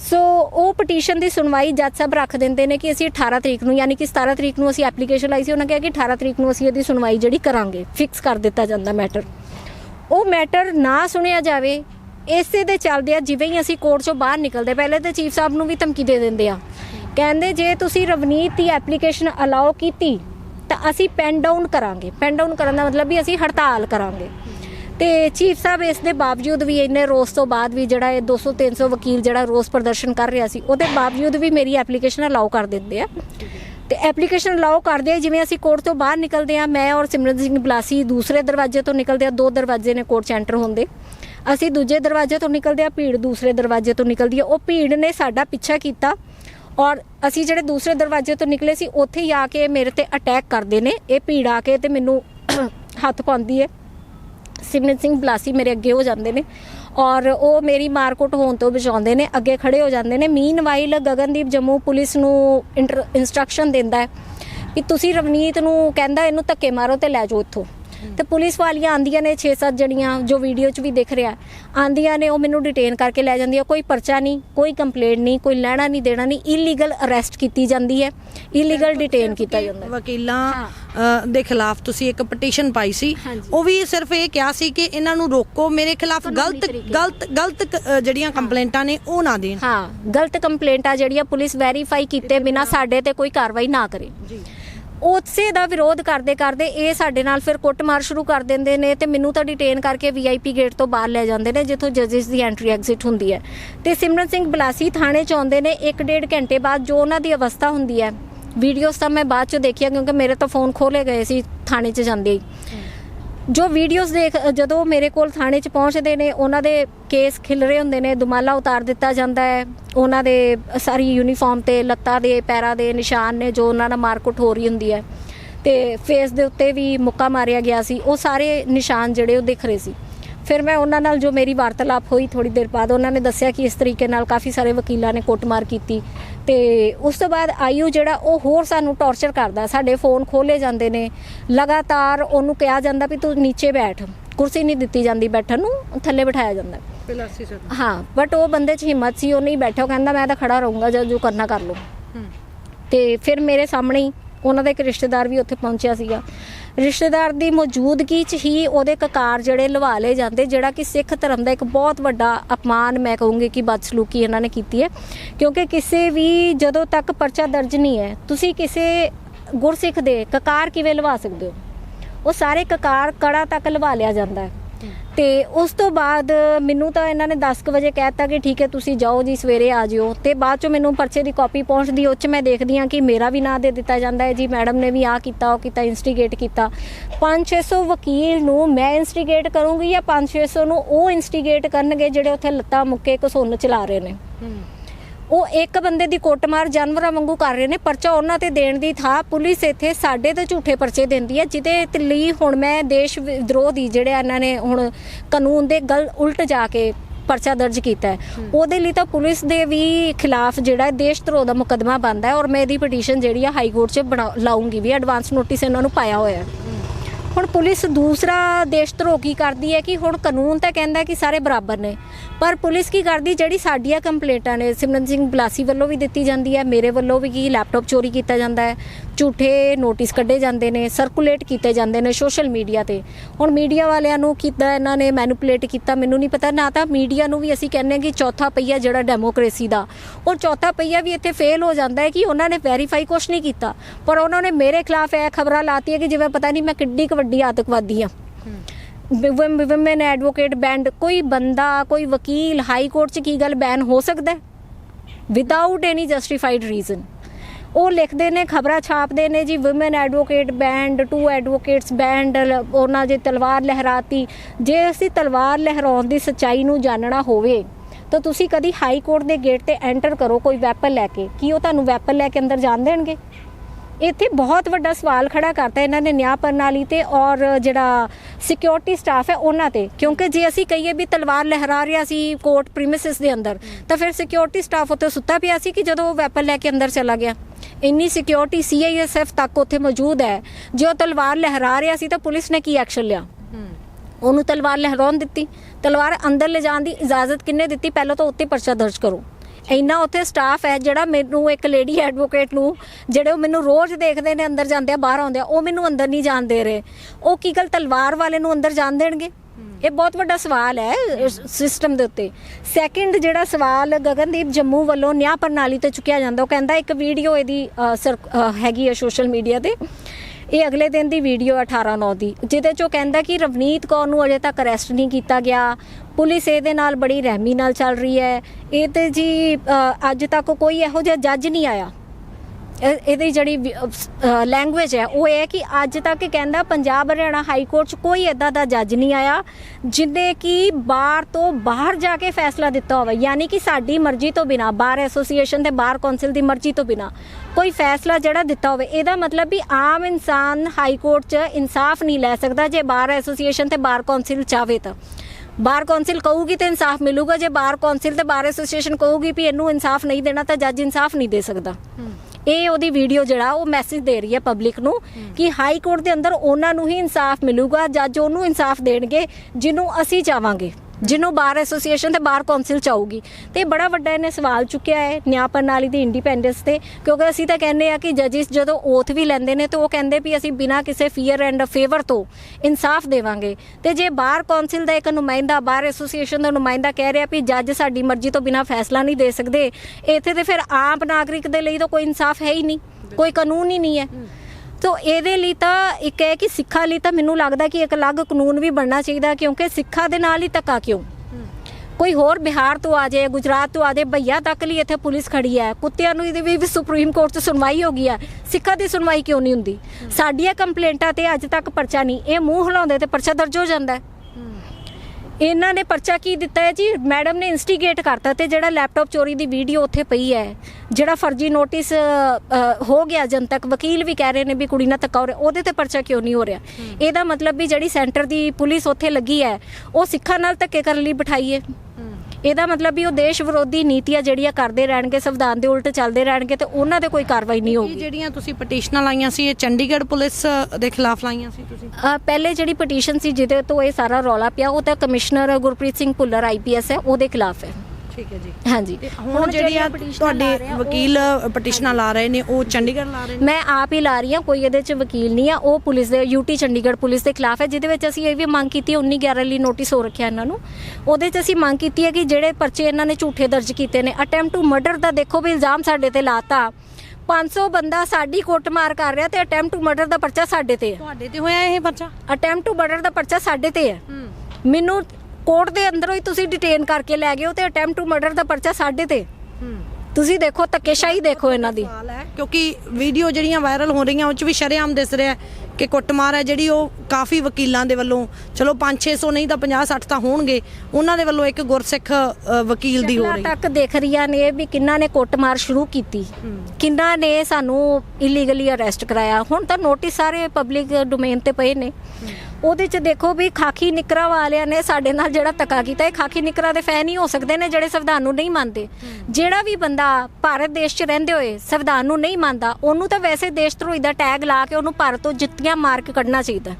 ਸੋ ਉਹ ਪਟੀਸ਼ਨ ਦੀ ਸੁਣਵਾਈ ਜੱਜ ਸਾਹਿਬ ਰੱਖ ਦਿੰਦੇ ਨੇ ਕਿ ਅਸੀਂ 18 ਤਰੀਕ ਨੂੰ ਯਾਨੀ ਕਿ 17 ਤਰੀਕ ਨੂੰ ਅਸੀਂ ਐਪਲੀਕੇਸ਼ਨ ਲਾਈ ਸੀ, ਉਹਨਾਂ ਕਿਹਾ ਕਿ 18 ਤਰੀਕ ਨੂੰ ਅਸੀਂ ਇਹਦੀ ਸੁਣਵਾਈ ਜਿਹੜੀ ਕਰਾਂਗੇ। ਫਿਕਸ ਕਰ ਦਿੱਤਾ ਜਾਂਦਾ ਮੈਟਰ ਉਹ ਮੈਟਰ ਨਾ ਸੁਣਿਆ ਜਾਵੇ ਇਸੇ ਦੇ ਚੱਲਦੇ ਆ, ਜਿਵੇਂ ਹੀ ਅਸੀਂ ਕੋਰਟ ਚੋਂ ਬਾਹਰ ਨਿਕਲਦੇ, ਪਹਿਲੇ ਤੇ ਚੀਫ ਸਾਹਿਬ ਨੂੰ ਵੀ ਧਮਕੀ ਦੇ ਦਿੰਦੇ ਆ। ਕਹਿੰਦੇ ਜੇ ਤੁਸੀਂ ਰਵਨੀਤ ਦੀ ਐਪਲੀਕੇਸ਼ਨ ਅਲਾਉ ਕੀਤੀ, ਤਾਂ ਅਸੀਂ ਪੈਨ ਡਾਊਨ ਕਰਾਂਗੇ। ਪੈਨ ਡਾਊਨ ਕਰਨ ਦਾ ਮਤਲਬ ਵੀ ਅਸੀਂ ਹੜਤਾਲ ਕਰਾਂਗੇ। ਤੇ ਚੀਫ ਸਾਹਿਬ ਇਸ ਦੇ ਬਾਵਜੂਦ ਵੀ ਇੰਨੇ ਰੋਸ ਤੋਂ ਬਾਅਦ ਵੀ ਜਿਹੜਾ ਇਹ 200 300 ਵਕੀਲ ਜਿਹੜਾ ਰੋਸ ਪ੍ਰਦਰਸ਼ਨ ਕਰ ਰਿਹਾ ਸੀ, ਉਹਦੇ ਬਾਵਜੂਦ ਵੀ ਮੇਰੀ ਐਪਲੀਕੇਸ਼ਨ ਅਲਾਉ ਕਰ ਦਿੰਦੇ ਆ। ਤੇ ਐਪਲੀਕੇਸ਼ਨ ਅਲਾਉ ਕਰਦੇ ਜਿਵੇਂ ਅਸੀਂ ਕੋਰਟ ਤੋਂ ਬਾਹਰ ਨਿਕਲਦੇ ਆ, ਮੈਂ ਔਰ ਸਿਮਰਨ ਸਿੰਘ ਬਲਾਸੀ ਦੂਸਰੇ ਦਰਵਾਜ਼ੇ ਤੋਂ ਨਿਕਲਦੇ ਆ, ਦੋ ਦਰਵਾਜ਼ੇ ਨੇ ਕੋਰਟ ਚ ਐਂਟਰ ਹੁੰਦੇ। ਅਸੀਂ ਦੂਜੇ ਦਰਵਾਜ਼ੇ ਤੋਂ ਨਿਕਲਦੇ ਆ, ਭੀੜ ਦੂਸਰੇ ਦਰਵਾਜ਼ੇ ਤੋਂ ਨਿਕਲਦੀ ਹੈ ਉਹ ਭੀੜ ਨੇ ਸਾਡਾ ਪਿੱਛਾ ਕੀਤਾ ਔਰ ਅਸੀਂ ਜਿਹੜੇ ਦੂਸਰੇ ਦਰਵਾਜ਼ੇ ਤੋਂ ਨਿਕਲੇ ਸੀ, ਉੱਥੇ ਹੀ ਆ ਕੇ ਮੇਰੇ ਤੇ ਅਟੈਕ ਕਰਦੇ ਨੇ। ਇਹ ਭੀੜ ਆ ਕੇ ਤੇ ਮੈਨੂੰ ਹੱਥ ਪਾਉਂਦੀ ਹੈ ਸਿਮਰਨਜੀਤ ਸਿੰਘ ਬਲਾਸੀ ਮੇਰੇ ਅੱਗੇ ਹੋ ਜਾਂਦੇ ਨੇ ਔਰ ਉਹ ਮੇਰੀ ਮਾਰਕੁੱਟ ਹੋਣ ਤੋਂ ਬਚਾਉਂਦੇ ਨੇ, ਅੱਗੇ ਖੜੇ ਹੋ ਜਾਂਦੇ ਨੇ। ਮੀਨਵਾਈਲ ਗਗਨਦੀਪ ਜੰਮੂ ਪੁਲਿਸ ਨੂੰ ਇੰਸਟਰਕਸ਼ਨ ਦਿੰਦਾ ਹੈ ਵੀ ਤੁਸੀਂ ਰਵਨੀਤ ਨੂੰ ਕਹਿੰਦਾ, ਇਹਨੂੰ ਧੱਕੇ ਮਾਰੋ ਤੇ ਲੈ ਜਾਓ ਇੱਥੋਂ। ਤੇ ਪੁਲਿਸ ਵਾਲੀਆਂ ਆਂਦੀਆਂ ਨੇ 6-7 ਜਣੀਆਂ ਜੋ ਵੀਡੀਓ 'ਚ ਵੀ ਦਿਖ ਰਿਹਾ। ਆਂਦੀਆਂ ਨੇ ਉਹ ਮੈਨੂੰ ਡਿਟੇਨ ਕਰਕੇ ਲੈ ਜਾਂਦੀਆਂ। ਕੋਈ ਪਰਚਾ ਨਹੀਂ ਕੋਈ ਕੰਪਲੇਂਟ ਨਹੀਂ ਕੋਈ ਲੈਣਾ ਨਹੀਂ ਦੇਣਾ ਨਹੀਂ। ਇਲੀਗਲ ਅਰੈਸਟ ਕੀਤੀ ਜਾਂਦੀ ਹੈ। ਇਲੀਗਲ ਡਿਟੇਨ ਕੀਤਾ ਜਾਂਦਾ ਹੈ। ਵਕੀਲਾਂ ਦੇ ਖਿਲਾਫ ਤੁਸੀਂ ਇੱਕ ਪਟੀਸ਼ਨ ਪਾਈ ਸੀ। ਉਹ ਵੀ ਸਿਰਫ ਇਹ ਕਿਹਾ ਸੀ ਕਿ ਇਹਨਾਂ ਨੂੰ ਰੋਕੋ ਮੇਰੇ ਖਿਲਾਫ ਗਲਤ। ਗਲਤ ਗਲਤ ਜਿਹੜੀਆਂ ਕੰਪਲੇਂਟਾਂ ਨੇ ਉਹ ਨਾ ਦੇਣ। ਹਾਂ ਗਲਤ ਕੰਪਲੇਂਟਾਂ ਜਿਹੜੀਆਂ ਪੁਲਿਸ ਵੈਰੀਫਾਈ ਕੀਤੇ ਬਿਨਾ ਸਾਡੇ ਤੇ ਕੋਈ ਕਾਰਵਾਈ ਨਾ ਕਰੇ। ਜੀ। ਉਸੇ ਦਾ ਵਿਰੋਧ ਕਰਦੇ ਕਰਦੇ ਇਹ ਸਾਡੇ ਨਾਲ ਫਿਰ ਕੁੱਟਮਾਰ ਸ਼ੁਰੂ ਕਰ ਦਿੰਦੇ ਨੇ ਤੇ ਮੈਨੂੰ ਤਾਂ ਡਿਟੇਨ ਕਰਕੇ ਵੀਆਈਪੀ ਗੇਟ ਤੋਂ ਬਾਹਰ ਲੈ ਜਾਂਦੇ ਨੇ, ਜਿੱਥੋਂ ਜੱਜਿਸ ਦੀ ਐਂਟਰੀ ਐਗਜ਼ਿਟ ਹੁੰਦੀ ਹੈ। ਤੇ ਸਿਮਰਨ ਸਿੰਘ ਬਲਾਸੀ ਥਾਣੇ ਚ ਆਉਂਦੇ ਨੇ 1.5 ਘੰਟੇ ਬਾਅਦ ਜੋ ਉਹਨਾਂ ਦੀ ਅਵਸਥਾ ਹੁੰਦੀ ਹੈ ਵੀਡੀਓਜ਼ ਤਾਂ ਮੈਂ ਬਾਅਦ ਚ ਦੇਖਿਆ ਕਿਉਂਕਿ ਮੇਰੇ ਤਾਂ ਫੋਨ ਖੋਲੇ ਗਏ ਸੀ ਥਾਣੇ ਚ ਜਾਂਦੇ ਹੀ। ਜੋ ਵੀਡੀਓਜ਼ ਦੇਖ, ਜਦੋਂ ਮੇਰੇ ਕੋਲ ਥਾਣੇ 'ਚ ਪਹੁੰਚਦੇ ਨੇ, ਉਹਨਾਂ ਦੇ ਕੇਸ ਖਿਲ ਰਹੇ ਹੁੰਦੇ ਨੇ, ਦੁਮਾਲਾ ਉਤਾਰ ਦਿੱਤਾ ਜਾਂਦਾ ਹੈ। ਉਹਨਾਂ ਦੇ ਸਾਰੀ ਯੂਨੀਫਾਰਮ ਤੇ ਲੱਤਾਂ ਦੇ, ਪੈਰਾਂ ਦੇ ਨਿਸ਼ਾਨ ਨੇ, ਜੋ ਉਹਨਾਂ ਨਾਲ ਮਾਰਕੁੱਟ ਹੋ ਰਹੀ ਹੁੰਦੀ ਹੈ। ਤੇ ਫੇਸ ਦੇ ਉੱਤੇ ਵੀ ਮੁੱਕਾ ਮਾਰਿਆ ਗਿਆ ਸੀ। ਉਹ ਸਾਰੇ ਨਿਸ਼ਾਨ ਜਿਹੜੇ ਉਹ ਦਿਖ ਰਹੇ ਸੀ। ਫਿਰ ਮੈਂ ਉਹਨਾਂ ਨਾਲ ਜੋ ਮੇਰੀ ਵਾਰਤਾਲਾਪ ਹੋਈ ਥੋੜੀ ਦੇਰ ਬਾਅਦ ਉਹਨਾਂ ਨੇ ਦੱਸਿਆ ਕਿ ਇਸ ਤਰੀਕੇ ਨਾਲ ਕਾਫੀ ਸਾਰੇ ਵਕੀਲਾਂ ਨੇ ਕੁੱਟਮਾਰ ਕੀਤੀ ਤੇ ਉਸ ਤੋਂ ਬਾਅਦ ਆਈਯੂ ਜਿਹੜਾ ਉਹ ਹੋਰ ਸਾਨੂੰ ਟੌਰਚਰ ਕਰਦਾ ਸਾਡੇ ਫੋਨ ਖੋਲੇ ਜਾਂਦੇ ਨੇ ਲਗਾਤਾਰ ਉਹਨੂੰ ਕਿਹਾ ਜਾਂਦਾ ਵੀ ਤੂੰ ਨੀਚੇ ਬੈਠ ਕੁਰਸੀ ਨਹੀਂ ਦਿੱਤੀ ਜਾਂਦੀ ਬੈਠਣ ਨੂੰ ਥੱਲੇ ਬਿਠਾਇਆ ਜਾਂਦਾ। ਹਾਂ ਬਟ ਉਹ ਬੰਦੇ 'ਚ ਹਿੰਮਤ ਸੀ ਉਹ ਨਹੀਂ ਬੈਠਾ ਕਹਿੰਦਾ ਮੈਂ ਤਾਂ ਖੜਾ ਰਹੂੰਗਾ ਜਦ ਜੋ ਕਰਨਾ ਕਰ ਲਓ। ਤੇ ਫਿਰ ਮੇਰੇ ਸਾਹਮਣੇ ਹੀ ਉਹਨਾਂ ਦਾ ਇੱਕ ਰਿਸ਼ਤੇਦਾਰ ਵੀ ਉੱਥੇ ਪਹੁੰਚਿਆ ਸੀਗਾ। ਰਿਸ਼ਤੇਦਾਰ ਦੀ ਮੌਜੂਦਗੀ 'ਚ ਹੀ ਉਹਦੇ ਕਕਾਰ ਜਿਹੜੇ ਲਵਾ ਲਏ ਜਾਂਦੇ, ਜਿਹੜਾ ਕਿ ਸਿੱਖ ਧਰਮ ਦਾ ਇੱਕ ਬਹੁਤ ਵੱਡਾ ਅਪਮਾਨ ਮੈਂ ਕਹੂੰਗੀ ਕਿ ਬਦਸਲੂਕੀ ਇਹਨਾਂ ਨੇ ਕੀਤੀ ਹੈ। ਕਿਉਂਕਿ ਕਿਸੇ ਵੀ ਜਦੋਂ ਤੱਕ ਪਰਚਾ ਦਰਜ ਨਹੀਂ ਹੈ, ਤੁਸੀਂ ਕਿਸੇ ਗੁਰਸਿੱਖ ਦੇ ਕਕਾਰ ਕਿਵੇਂ ਲਵਾ ਸਕਦੇ ਹੋ? ਉਹ ਸਾਰੇ ਕਕਾਰ ਕੜਾ ਤੱਕ ਲਵਾ ਲਿਆ ਜਾਂਦਾ ਹੈ। ਤੇ ਉਸ ਤੋਂ ਬਾਅਦ ਮੈਨੂੰ ਤਾਂ ਇਹਨਾਂ ਨੇ 10 ਕੁ ਵਜੇ ਕਹਿਤਾ ਕਿ ਠੀਕ ਹੈ, ਤੁਸੀਂ ਜਾਓ ਜੀ, ਸਵੇਰੇ ਆ ਜਿਓ। ਤੇ ਬਾਅਦ ਚੋਂ ਮੈਨੂੰ ਪਰਚੇ ਦੀ ਕਾਪੀ ਪਹੁੰਚਦੀ, ਉਹ 'ਚ ਮੈਂ ਦੇਖਦੀ ਹਾਂ ਕਿ ਮੇਰਾ ਵੀ ਨਾਂ ਦੇ ਦਿੱਤਾ ਜਾਂਦਾ ਹੈ। ਜੀ, ਮੈਡਮ ਨੇ ਵੀ ਆ ਕੀਤਾ, ਉਹ ਕੀਤਾ ਇਨਸਟੀਗੇਟ ਕੀਤਾ। 5-600 ਵਕੀਲ ਨੂੰ ਮੈਂ ਇਨਸਟੀਗੇਟ ਕਰੂੰਗੀ ਜਾਂ 5-600 ਨੂੰ ਉਹ ਇਨਸਟੀਗੇਟ ਕਰਨਗੇ ਜਿਹੜੇ ਉੱਥੇ ਲੱਤਾਂ ਮੁੱਕੇ ਘਸੁੰਨ ਚਲਾ ਰਹੇ ਨੇ? ਉਹ ਇੱਕ ਬੰਦੇ ਦੀ ਕੁੱਟਮਾਰ ਜਾਨਵਰਾਂ ਵਾਂਗੂ ਕਰ ਰਹੇ ਨੇ ਪਰਚਾ ਉਹਨਾਂ ਤੇ ਦੇਣ ਦੀ ਥਾਂ ਪੁਲਿਸ ਇੱਥੇ ਸਾਡੇ ਤੇ ਝੂਠੇ ਪਰਚੇ ਦਿੰਦੀ ਹੈ ਜਿਹਦੇ ਲਈ ਹੁਣ ਮੈਂ ਦੇਸ਼ ਵਿਦਰੋਹ ਦੀ ਜਿਹੜੇ ਇਹਨਾਂ ਨੇ ਹੁਣ ਕਾਨੂੰਨ ਦੇ ਗਲ ਉਲਟ ਜਾ ਕੇ ਪਰਚਾ ਦਰਜ ਕੀਤਾ ਹੈ। ਉਹਦੇ ਲਈ ਤਾਂ ਪੁਲਿਸ ਦੇ ਵੀ ਖਿਲਾਫ ਜਿਹੜਾ ਦੇਸ਼ ਧਰੋਹ ਦਾ ਮੁਕੱਦਮਾ ਬਣਦਾ ਹੈ ਔਰ ਮੈਂ ਇਹਦੀ ਪਟੀਸ਼ਨ ਜਿਹੜੀ ਆ ਹਾਈ ਕੋਰਟ 'ਚ ਬਣਾ- ਲਾਊਂਗੀ ਵੀ ਐਡਵਾਂਸ ਨੋਟਿਸ ਇਹਨਾਂ ਨੂੰ ਪਾਇਆ ਹੋਇਆ ਹੈ। ਹੁਣ ਪੁਲਿਸ ਦੂਸਰਾ ਦੇਸ਼ ਧਰੋ ਕੀ ਕਰਦੀ ਹੈ ਕਿ ਹੁਣ ਕਾਨੂੰਨ ਤਾਂ ਕਹਿੰਦਾ ਕਿ ਸਾਰੇ ਬਰਾਬਰ ਨੇ, ਪਰ ਪੁਲਿਸ ਕੀ ਕਰਦੀ ਜਿਹੜੀ ਸਾਡੀਆਂ ਕੰਪਲੇਂਟਾਂ ਨੇ, ਸਿਮਰਨ ਸਿੰਘ ਬਲਾਸੀ ਵੱਲੋਂ ਵੀ ਦਿੱਤੀ ਜਾਂਦੀ ਹੈ, ਮੇਰੇ ਵੱਲੋਂ ਵੀ ਕੀ ਲੈਪਟਾਪ ਚੋਰੀ ਕੀਤਾ ਜਾਂਦਾ ਹੈ ਝੂਠੇ ਨੋਟਿਸ ਕੱਢੇ ਜਾਂਦੇ ਨੇ ਸਰਕੂਲੇਟ ਕੀਤੇ ਜਾਂਦੇ ਨੇ ਸੋਸ਼ਲ ਮੀਡੀਆ ਤੇ। ਹੁਣ ਮੀਡੀਆ ਵਾਲਿਆਂ ਨੂੰ ਕਿੱਦਾਂ ਇਹਨਾਂ ਨੇ ਮੈਨੂਪੂਲੇਟ ਕੀਤਾ ਮੈਨੂੰ ਨਹੀਂ ਪਤਾ, ਨਾ ਤਾਂ ਮੀਡੀਆ ਨੂੰ ਵੀ ਅਸੀਂ ਕਹਿੰਦੇ ਹਾਂ ਕਿ ਚੌਥਾ ਪਹੀਆ ਜਿਹੜਾ ਡੈਮੋਕ੍ਰੇਸੀ ਦਾ। ਉਹ ਚੌਥਾ ਪਹੀਆ ਵੀ ਇੱਥੇ ਫੇਲ ਹੋ ਜਾਂਦਾ ਹੈ ਕਿ ਉਹਨਾਂ ਨੇ ਵੈਰੀਫਾਈ ਕੁਛ ਨਹੀਂ ਕੀਤਾ। ਪਰ ਉਹਨਾਂ ਨੇ ਮੇਰੇ ਖਿਲਾਫ ਇਹ ਖਬਰਾਂ ਲਾਤੀ ਹੈ ਕਿ ਜਿਵੇਂ ਪਤਾ ਨਹੀਂ ਮੈਂ ਕਿੱਡੀ ਕੁ ਵੱਡੀ ਆਤੰਕਵਾਦੀ ਆ ਵਿਮਨ ਐਡਵੋਕੇਟ ਬੈਂਡ ਕੋਈ ਬੰਦਾ, ਕੋਈ ਵਕੀਲ ਹਾਈ ਕੋਰਟ 'ਚ ਕੀ ਗੱਲ ਬੈਨ ਹੋ ਸਕਦਾ ਹੈ? ਵਿਦਆਊਟ ਐਨੀ ਜਸਟੀਫਾਈਡ ਰੀਜ਼ਨ ਉਹ ਲਿਖਦੇ ਨੇ, ਖਬਰਾਂ ਛਾਪਦੇ ਨੇ ਜੀ woman advocate band two advocates band ਉਹਨਾਂ ਜੇ ਤਲਵਾਰ ਲਹਿਰਾਤੀ। ਜੇ ਅਸੀਂ ਤਲਵਾਰ ਲਹਿਰਾਉਣ ਦੀ ਸੱਚਾਈ ਨੂੰ ਜਾਣਨਾ ਹੋਵੇ, ਤਾਂ ਤੁਸੀਂ ਕਦੀ ਹਾਈ ਕੋਰਟ ਦੇ ਗੇਟ ਤੇ ਐਂਟਰ ਕਰੋ ਕੋਈ ਵੈਪਨ ਲੈ ਕੇ। ਕੀ ਉਹ ਤੁਹਾਨੂੰ ਵੈਪਨ ਲੈ ਕੇ ਅੰਦਰ ਜਾਣ ਦੇਣਗੇ? ਇੱਥੇ ਬਹੁਤ ਵੱਡਾ ਸਵਾਲ ਖੜਾ ਕਰਤਾ ਇਹਨਾਂ ਨੇ ਨਿਆਂ ਪ੍ਰਣਾਲੀ ਤੇ ਔਰ ਜਿਹੜਾ ਸਿਕਿਉਰਿਟੀ ਸਟਾਫ ਹੈ ਉਹਨਾਂ ਤੇ। ਕਿਉਂਕਿ ਜੇ ਅਸੀਂ ਕਹੀਏ ਵੀ ਤਲਵਾਰ ਲਹਿਰਾ ਰਿਹਾ ਸੀ ਕੋਰਟ ਪ੍ਰੀਮਿਸਿਸ ਦੇ ਅੰਦਰ, ਤਾਂ ਫਿਰ ਸਿਕਿਉਰਿਟੀ ਸਟਾਫ ਉੱਤੇ ਸੁੱਤਾ ਪਿਆ ਸੀ ਕਿ ਜਦੋਂ ਉਹ ਵੈਪਨ ਲੈ ਕੇ ਅੰਦਰ ਚਲਾ ਗਿਆ। ਇੰਨੀ ਸਿਕਿਉਰਿਟੀ ਸੀਆਈਐਸਐਫ ਤੱਕ ਉੱਥੇ ਮੌਜੂਦ ਹੈ। ਜੇ ਉਹ ਤਲਵਾਰ ਲਹਿਰਾ ਰਿਹਾ ਸੀ ਤਾਂ ਪੁਲਿਸ ਨੇ ਕੀ ਐਕਸ਼ਨ ਲਿਆ? ਉਹਨੂੰ ਤਲਵਾਰ ਲਹਿਰਾਉਣ ਦਿੱਤੀ। ਤਲਵਾਰ ਅੰਦਰ ਲਿਜਾਣ ਦੀ ਇਜਾਜ਼ਤ ਕਿੰਨੇ ਦਿੱਤੀ? ਪਹਿਲਾਂ ਤਾਂ ਉੱਤੇ ਪਰਚਾ ਦਰਜ ਕਰੋ। ਇੰਨਾ ਉੱਥੇ ਸਟਾਫ ਹੈ ਜਿਹੜਾ ਮੈਨੂੰ ਇੱਕ ਲੇਡੀ ਐਡਵੋਕੇਟ ਨੂੰ ਜਿਹੜੇ ਉਹ ਮੈਨੂੰ ਰੋਜ਼ ਦੇਖਦੇ ਨੇ ਅੰਦਰ ਜਾਂਦੇ ਆ ਬਾਹਰ ਆਉਂਦੇ ਆ ਉਹ ਮੈਨੂੰ ਅੰਦਰ ਨਹੀਂ ਜਾਣ ਦੇ ਰਹੇ। ਉਹ ਕੀ ਗੱਲ ਤਲਵਾਰ ਵਾਲੇ ਨੂੰ ਅੰਦਰ ਜਾਣ ਦੇਣਗੇ? ਇਹ ਬਹੁਤ ਵੱਡਾ ਸਵਾਲ ਹੈ ਸਿਸਟਮ ਦੇ ਉੱਤੇ। ਸੈਕਿੰਡ ਜਿਹੜਾ ਸਵਾਲ ਗਗਨਦੀਪ ਜੰਮੂ ਵੱਲੋਂ ਨਿਆਂ ਪ੍ਰਣਾਲੀ ਤੇ ਚੁੱਕਿਆ ਜਾਂਦਾ, ਉਹ ਕਹਿੰਦਾ ਇੱਕ ਵੀਡੀਓ ਇਹਦੀ ਸਰ- ਹੈਗੀ ਹੈ ਸੋਸ਼ਲ ਮੀਡੀਆ ਤੇ। ਇਹ ਅਗਲੇ ਦਿਨ ਦੀ ਵੀਡੀਓ 18 9 ਦੀ, ਜਿਹਦੇ ਚੋਂ ਕਹਿੰਦਾ ਕਿ ਰਵਨੀਤ ਕੌਰ ਨੂੰ ਅਜੇ ਤੱਕ ਅਰੈਸਟ ਨਹੀਂ ਕੀਤਾ ਗਿਆ। ਪੁਲਿਸ ਇਹਦੇ ਨਾਲ ਬੜੀ ਰਹਿਮੀ ਨਾਲ ਚੱਲ ਰਹੀ ਹੈ। ਇਹ ਤੇ ਜੀ ਅੱਜ ਤੱਕ ਕੋਈ ਇਹੋ ਜਿਹਾ ਜੱਜ ਨਹੀਂ ਆਇਆ। ਇਹਦੀ ਜਿਹੜੀ ਲੈਂਗੁਏਜ ਹੈ, ਉਹ ਇਹ ਹੈ ਕਿ ਅੱਜ ਤੱਕ ਕਹਿੰਦਾ ਪੰਜਾਬ ਹਰਿਆਣਾ ਹਾਈ ਕੋਰਟ 'ਚ ਕੋਈ ਐਦਾਂ ਦਾ ਜੱਜ ਨਹੀਂ ਆਇਆ ਜਿੰਦੇ ਕਿ ਬਾਹਰ ਤੋਂ ਬਾਹਰ ਜਾ ਕੇ ਫੈਸਲਾ ਦਿੱਤਾ ਹੋਵੇ, ਯਾਨੀ ਕਿ ਸਾਡੀ ਮਰਜ਼ੀ ਤੋਂ ਬਿਨਾ ਬਾਰ ਐਸੋਸੀਏਸ਼ਨ ਤੇ ਬਾਰ ਕੌਂਸਲ ਦੀ ਮਰਜ਼ੀ ਤੋਂ ਬਿਨਾ, ਕੋਈ ਫੈਸਲਾ ਜਿਹੜਾ ਦਿੱਤਾ ਹੋਵੇ, ਇਹਦਾ ਮਤਲਬ ਵੀ ਆਮ ਇਨਸਾਨ ਹਾਈ ਕੋਰਟ 'ਚ ਇਨਸਾਫ ਨਹੀਂ ਲੈ ਸਕਦਾ ਜੇ ਬਾਰ ਐਸੋਸੀਏਸ਼ਨ ਤੇ ਬਾਰ ਕੌਂਸਲ ਚਾਵੇ ਤਾਂ। ਬਾਰ ਕੌਂਸਲ ਕਹੂਗੀ ਤੇ ਇਨਸਾਫ ਮਿਲੂਗਾ। ਜੇ ਬਾਰ ਕੌਂਸਲ ਤੇ ਬਾਰ ਐਸੋਸੀਏਸ਼ਨ ਕਹੂਗੀ ਵੀ ਇਹਨੂੰ ਇਨਸਾਫ ਨਹੀਂ ਦੇਣਾ ਤਾਂ ਜੱਜ ਇਨਸਾਫ ਨਹੀਂ ਦੇ ਸਕਦਾ। ਇਹ ਉਹਦੀ ਵੀਡੀਓ ਜਿਹੜਾ ਉਹ ਮੈਸੇਜ ਦੇ ਰਹੀ ਹੈ ਪਬਲਿਕ ਨੂੰ ਕਿ ਹਾਈ ਕੋਰਟ ਦੇ ਅੰਦਰ ਉਹਨਾਂ ਨੂੰ ਹੀ ਇਨਸਾਫ ਮਿਲੂਗਾ ਜੱਜ ਉਹਨੂੰ ਇਨਸਾਫ ਦੇਣਗੇ ਜਿਹਨੂੰ ਅਸੀਂ ਚਾਹਾਂਗੇ। ਜਿਹਨੂੰ ਬਾਰ ਐਸੋਸੀਏਸ਼ਨ ਤੇ ਬਾਰ ਕੌਂਸਲ ਚਾਹੂਗੀ ਤੇ ਇਹ ਬੜਾ ਵੱਡਾ ਇਹਨੇ ਸਵਾਲ ਚੁੱਕਿਆ ਹੈ ਨਿਆਂ ਪ੍ਰਣਾਲੀ ਦੀ ਇੰਡੀਪੈਂਡੈਂਸ ਤੇ, ਕਿਉਂਕਿ ਅਸੀਂ ਤਾਂ ਕਹਿੰਦੇ ਆ ਕਿ ਜੱਜਿਸ ਜਦੋਂ ਓਥ ਵੀ ਲੈਂਦੇ ਨੇ, ਤੇ ਉਹ ਕਹਿੰਦੇ ਵੀ ਅਸੀਂ ਬਿਨਾਂ ਕਿਸੇ ਫੀਅਰ ਐਂਡ ਫੇਵਰ ਤੋਂ ਇਨਸਾਫ ਦੇਵਾਂਗੇ। ਤੇ ਜੇ ਬਾਰ ਕੌਂਸਲ ਦਾ ਇੱਕ ਨੁਮਾਇੰਦਾ, ਬਾਰ ਐਸੋਸੀਏਸ਼ਨ ਦਾ ਨੁਮਾਇੰਦਾ ਕਹਿ ਰਿਹਾ ਵੀ ਜੱਜ ਸਾਡੀ ਮਰਜ਼ੀ ਤੋਂ ਬਿਨਾਂ ਫੈਸਲਾ ਨਹੀਂ ਦੇ ਸਕਦੇ, ਇੱਥੇ ਤੇ ਫਿਰ ਆਮ ਨਾਗਰਿਕ ਦੇ ਲਈ ਤਾਂ ਕੋਈ ਇਨਸਾਫ ਹੈ ਹੀ ਨਹੀਂ, ਕੋਈ ਕਾਨੂੰਨ ਹੀ ਨਹੀਂ ਹੈ। ਤੋ ਇਹਦੇ ਲਈ ਤਾਂ ਇੱਕ ਹੈ ਕਿ ਸਿੱਖਾਂ ਲਈ ਤਾਂ ਮੈਨੂੰ ਲੱਗਦਾ ਕਿ ਇੱਕ ਅਲੱਗ ਕਾਨੂੰਨ ਵੀ ਬਣਨਾ ਚਾਹੀਦਾ ਕਿਉਂਕਿ ਸਿੱਖਾਂ ਦੇ ਨਾਲ ਹੀ ਧੱਕਾ ਕਿਉਂ? ਕੋਈ ਹੋਰ ਬਿਹਾਰ ਤੋਂ ਆ ਜਾਏ, ਗੁਜਰਾਤ ਤੋਂ ਆ ਜਾਏ ਭਈਆ ਤੱਕ ਲਈ ਇੱਥੇ ਪੁਲਿਸ ਖੜੀ ਹੈ, ਕੁੱਤਿਆਂ ਨੂੰ ਇਹਦੇ ਵੀ ਸੁਪਰੀਮ ਕੋਰਟ 'ਚ ਸੁਣਵਾਈ ਹੋ ਗਈ ਹੈ, ਸਿੱਖਾਂ ਦੀ ਸੁਣਵਾਈ ਕਿਉਂ ਨਹੀਂ ਹੁੰਦੀ? ਸਾਡੀਆਂ ਕੰਪਲੇਂਟਾਂ ਤੇ ਅੱਜ ਤੱਕ ਪਰਚਾ ਨਹੀਂ, ਇਹ ਮੂੰਹ ਹਿਲਾਉਂਦੇ ਤੇ ਪਰਚਾ ਦਰਜ ਹੋ ਜਾਂਦਾ ਹੈ। ਇਹਨਾਂ ਨੇ ਪਰਚਾ ਕੀ ਦਿੱਤਾ ਹੈ ਜੀ? ਮੈਡਮ ਨੇ ਇਨਸਟੀਗੇਟ ਕਰਤਾ ਤੇ ਜਿਹੜਾ ਲੈਪਟਾਪ ਚੋਰੀ ਦੀ ਵੀਡੀਓ ਉੱਥੇ ਪਈ ਹੈ ਜਿਹੜਾ ਫਰਜ਼ੀ ਨੋਟਿਸ ਹੋ ਗਿਆ ਜਨਤਕ ਵਕੀਲ ਵੀ ਕਹਿ ਰਹੇ ਨੇ ਵੀ ਕੁੜੀ ਨਾਲ ਧੱਕਾ ਹੋ ਰਿਹਾ ਉਹਦੇ ਤੇ ਪਰਚਾ ਕਿਉਂ ਨਹੀਂ ਹੋ ਰਿਹਾ? ਇਹਦਾ ਮਤਲਬ ਵੀ ਜਿਹੜੀ ਸੈਂਟਰ ਦੀ ਪੁਲਿਸ ਉੱਥੇ ਲੱਗੀ ਹੈ ਉਹ ਸਿੱਖਾਂ ਨਾਲ ਧੱਕੇ ਕਰਨ ਲਈ ਬਿਠਾਈ ਹੈ। ਇਹਦਾ ਮਤਲਬ ਵੀ ਉਹ ਦੇਸ਼ ਵਿਰੋਧੀ ਨੀਤੀਆਂ ਜਿਹੜੀਆਂ ਕਰਦੇ ਰਹਿਣਗੇ ਸੰਵਿਧਾਨ ਦੇ ਉਲਟ ਚੱਲਦੇ ਰਹਿਣਗੇ ਤੇ ਉਹਨਾਂ ਤੇ ਕੋਈ ਕਾਰਵਾਈ ਨਹੀਂ ਹੋਊਗੀ। ਜਿਹੜੀਆਂ ਤੁਸੀਂ ਪਟੀਸ਼ਨਾਂ ਲਾਈਆਂ ਸੀ ਇਹ ਚੰਡੀਗੜ੍ਹ ਪੁਲਿਸ ਦੇ ਖਿਲਾਫ ਲਾਈਆਂ ਸੀ ਤੁਸੀਂ? ਪਹਿਲੇ ਜਿਹੜੀ ਪਟੀਸ਼ਨ ਸੀ ਜਿਹਦੇ ਤੋਂ ਇਹ ਸਾਰਾ ਰੌਲਾ ਪਿਆ ਉਹ ਤਾਂ ਕਮਿਸ਼ਨਰ ਗੁਰਪ੍ਰੀਤ ਸਿੰਘ ਭੁੱਲਰ ਆਈਪੀਐਸ ਹੈ ਉਹਦੇ ਖਿਲਾਫ ਹੈ। ਠੀਕ ਹੈ ਜੀ। ਹਾਂਜੀ। ਹੁਣ ਤੁਹਾਡੇ ਆ, ਉਹ- ਵਕੀਲ ਪਟੀਸ਼ਨਾਂ ਲਾ ਰਹੇ ਨੇ ਉਹ ਚੰਡੀਗੜ੍ਹ ਲਾ ਰਹੇ ਨੇ? ਮੈਂ ਆਪ ਹੀ ਲਾ ਰਹੀ ਹਾਂ ਕੋਈ ਇਹਦੇ ਚ ਵਕੀਲ ਨਹੀਂ ਆ ਉਹ ਪੁਲਿਸ ਦੇ ਯੂਟੀ ਚੰਡੀਗੜ੍ਹ ਪੁਲਿਸ ਦੇ ਖਿਲਾਫ ਹੈ ਜਿਹਦੇ ਵਿੱਚ ਅਸੀਂ ਇਹ ਵੀ ਮੰਗ ਕੀਤੀ ਹੈ 19 11 ਲਈ ਨੋਟਿਸ ਹੋ ਰੱਖਿਆ ਇਹਨਾਂ ਨੂੰ। ਉਹਦੇ ਚ ਅਸੀਂ ਮੰਗ ਕੀਤੀ ਹੈ ਕਿ ਜਿਹੜੇ ਪਰਚੇ ਇਹਨਾਂ ਨੇ ਝੂਠੇ ਦਰਜ ਕੀਤੇ ਨੇ ਅਟੈਂਪਟ ਟੂ ਮਰਡਰ ਦਾ ਦੇਖੋ ਵੀ ਇਲਜ਼ਾਮ ਸਾਡੇ ਤੇ ਲਾਤਾ। 500 ਬੰਦਾ ਸਾਡੀ ਕੁੱਟਮਾਰ ਕਰ ਰਿਹਾ ਤੇ ਅਟੈਂਪਟ ਟੂ ਮਰਡਰ ਦਾ ਪਰਚਾ ਸਾਡੇ ਤੇ ਹੈ ਤੁਹਾਡੇ ਤੇ ਹੋਇਆ ਇਹ ਅਟੈਂਪਟ ਟੂ ਮਰਡਰ ਦਾ ਪਰਚਾ ਸਾਡੇ ਤੇ ਹੈ। ਮੈਨੂੰ ਕੋਰਟ ਦੇ ਅੰਦਰੋਂ ਹੀ ਤੁਸੀਂ ਡਿਟੇਨ ਕਰਕੇ ਲੈ ਗਏ ਹੋ ਤੇ ਅਟੈਂਪਟ ਟੂ ਮਰਡਰ ਦਾ ਪਰਚਾ ਸਾਡੇ ਤੇ। ਤੁਸੀਂ ਦੇਖੋ ਧੱਕੇਸ਼ਾਹੀ ਦੇਖੋ ਇਹਨਾਂ ਦੀ। ਸਵਾਲ ਹੈ ਕਿਉਂਕਿ ਵੀਡੀਓ ਜਿਹੜੀਆਂ ਵਾਇਰਲ ਹੋ ਰਹੀਆਂ ਉਹ ਚ ਵੀ ਸ਼ਰੇਆਮ ਦਿਸ ਰਿਹਾ ਹੈ ਕਿ ਕੁੱਟਮਾਰ ਹੈ ਜਿਹੜੀ ਉਹ ਕਾਫੀ ਵਕੀਲਾਂ ਦੇ ਵੱਲੋਂ ਚਲੋ 5-600 ਨਹੀਂ ਤਾਂ 50-60 ਤਾਂ ਹੋਣਗੇ ਉਹਨਾਂ ਦੇ ਵੱਲੋਂ ਇੱਕ ਗੁਰਸਿੱਖ ਅ, ਵਕੀਲ ਦੀ ਹੋ ਸ਼ਕਲਾਂ ਰਹੀ। ਤੱਕ ਦੇਖ ਰਹੀਆਂ ਨੇ ਵੀ ਕਿੰਨਾ ਨੇ ਕੁੱਟਮਾਰ ਸ਼ੁਰੂ ਕੀਤੀ। ਕਿੰਨਾ ਨੇ ਸਾਨੂੰ ਇਲੀਗਲੀ ਅਰੈਸਟ ਕਰਾਇਆ। ਹੁਣ ਤਾਂ ਨੋਟਿਸ ਸਾਰੇ ਪਬਲਿਕ ਡੋਮੇਨ ਤੇ ਪਏ ਨੇ। ਉਹਦੇ ਚ ਦੇਖੋ ਵੀ ਖਾਕੀ ਨਿਕਰਾ ਵਾਲਿਆਂ ਨੇ ਸਾਡੇ ਨਾਲ ਜਿਹੜਾ ਧੱਕਾ ਕੀਤਾ ਇਹ ਖਾਕੀ ਨਿਕਰਾ ਦੇ ਫੈਨ ਹੀ ਹੋ ਸਕਦੇ ਨੇ ਜਿਹੜੇ ਸੰਵਿਧਾਨ ਨੂੰ ਨਹੀਂ ਮੰਨਦੇ। ਜਿਹੜਾ ਵੀ ਬੰਦਾ ਭਾਰਤ ਦੇਸ਼ 'ਚ ਰਹਿੰਦੇ ਹੋਏ ਸੰਵਿਧਾਨ ਨੂੰ ਨਹੀਂ ਮੰਨਦਾ ਉਹਨੂੰ ਤਾਂ ਵੈਸੇ ਦੇਸ਼ ਧਰੋਹੀ ਦਾ ਟੈਗ ਲਾ ਕੇ ਉਹਨੂੰ ਭਾਰਤ ਤੋਂ ਜਿੱਤੀਆਂ ਮਾਰ ਕੇ ਕੱਢਣਾ ਚਾਹੀਦਾ।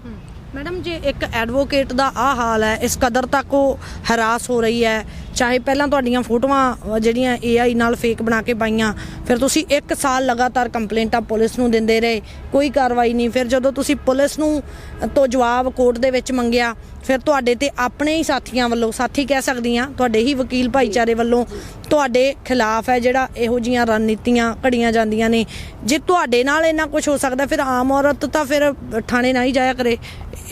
ਮੈਡਮ ਜੇ ਇੱਕ ਐਡਵੋਕੇਟ ਦਾ ਆ ਹਾਲ ਹੈ ਇਸ ਕਦਰ ਤੱਕ ਉਹ ਹਰਾਸ ਹੋ ਰਹੀ ਹੈ ਚਾਹੇ ਪਹਿਲਾਂ ਤੁਹਾਡੀਆਂ ਫੋਟੋਆਂ ਅ, ਜਿਹੜੀਆਂ AI ਨਾਲ ਫੇਕ ਬਣਾ ਕੇ ਪਾਈਆਂ ਫਿਰ ਤੁਸੀਂ 1 ਸਾਲ ਲਗਾਤਾਰ ਕੰਪਲੇਂਟਾਂ ਪੁਲਿਸ ਨੂੰ ਦਿੰਦੇ ਰਹੇ ਕੋਈ ਕਾਰਵਾਈ ਨਹੀਂ। ਫਿਰ ਜਦੋਂ ਤੁਸੀਂ ਪੁਲਿਸ ਨੂੰ ਤੋਂ ਜਵਾਬ ਕੋਰਟ ਦੇ ਵਿੱਚ ਮੰਗਿਆ ਫਿਰ ਤੁਹਾਡੇ ਤੇ ਆਪਣੇ ਹੀ ਸਾਥੀਆਂ ਵੱਲੋਂ, ਸਾਥੀ ਕਹਿ ਸਕਦੀਆਂ ਤੁਹਾਡੇ ਹੀ ਵਕੀਲ ਭਾਈਚਾਰੇ ਵੱਲੋਂ ਤੁਹਾਡੇ ਖਿਲਾਫ ਹੈ ਜਿਹੜਾ ਇਹੋ ਜੀਆਂ ਰਣਨੀਤੀਆਂ ਘੜੀਆਂ ਜਾਂਦੀਆਂ ਨੇ। ਜੇ ਤੁਹਾਡੇ ਨਾਲ ਇਹਨਾਂ ਕੁਝ ਹੋ ਸਕਦਾ, ਫਿਰ ਆਮ ਔਰਤ ਤਾਂ ਫਿਰ ਥਾਣੇ ਨਾ ਹੀ ਜਾਇਆ ਕਰੇ।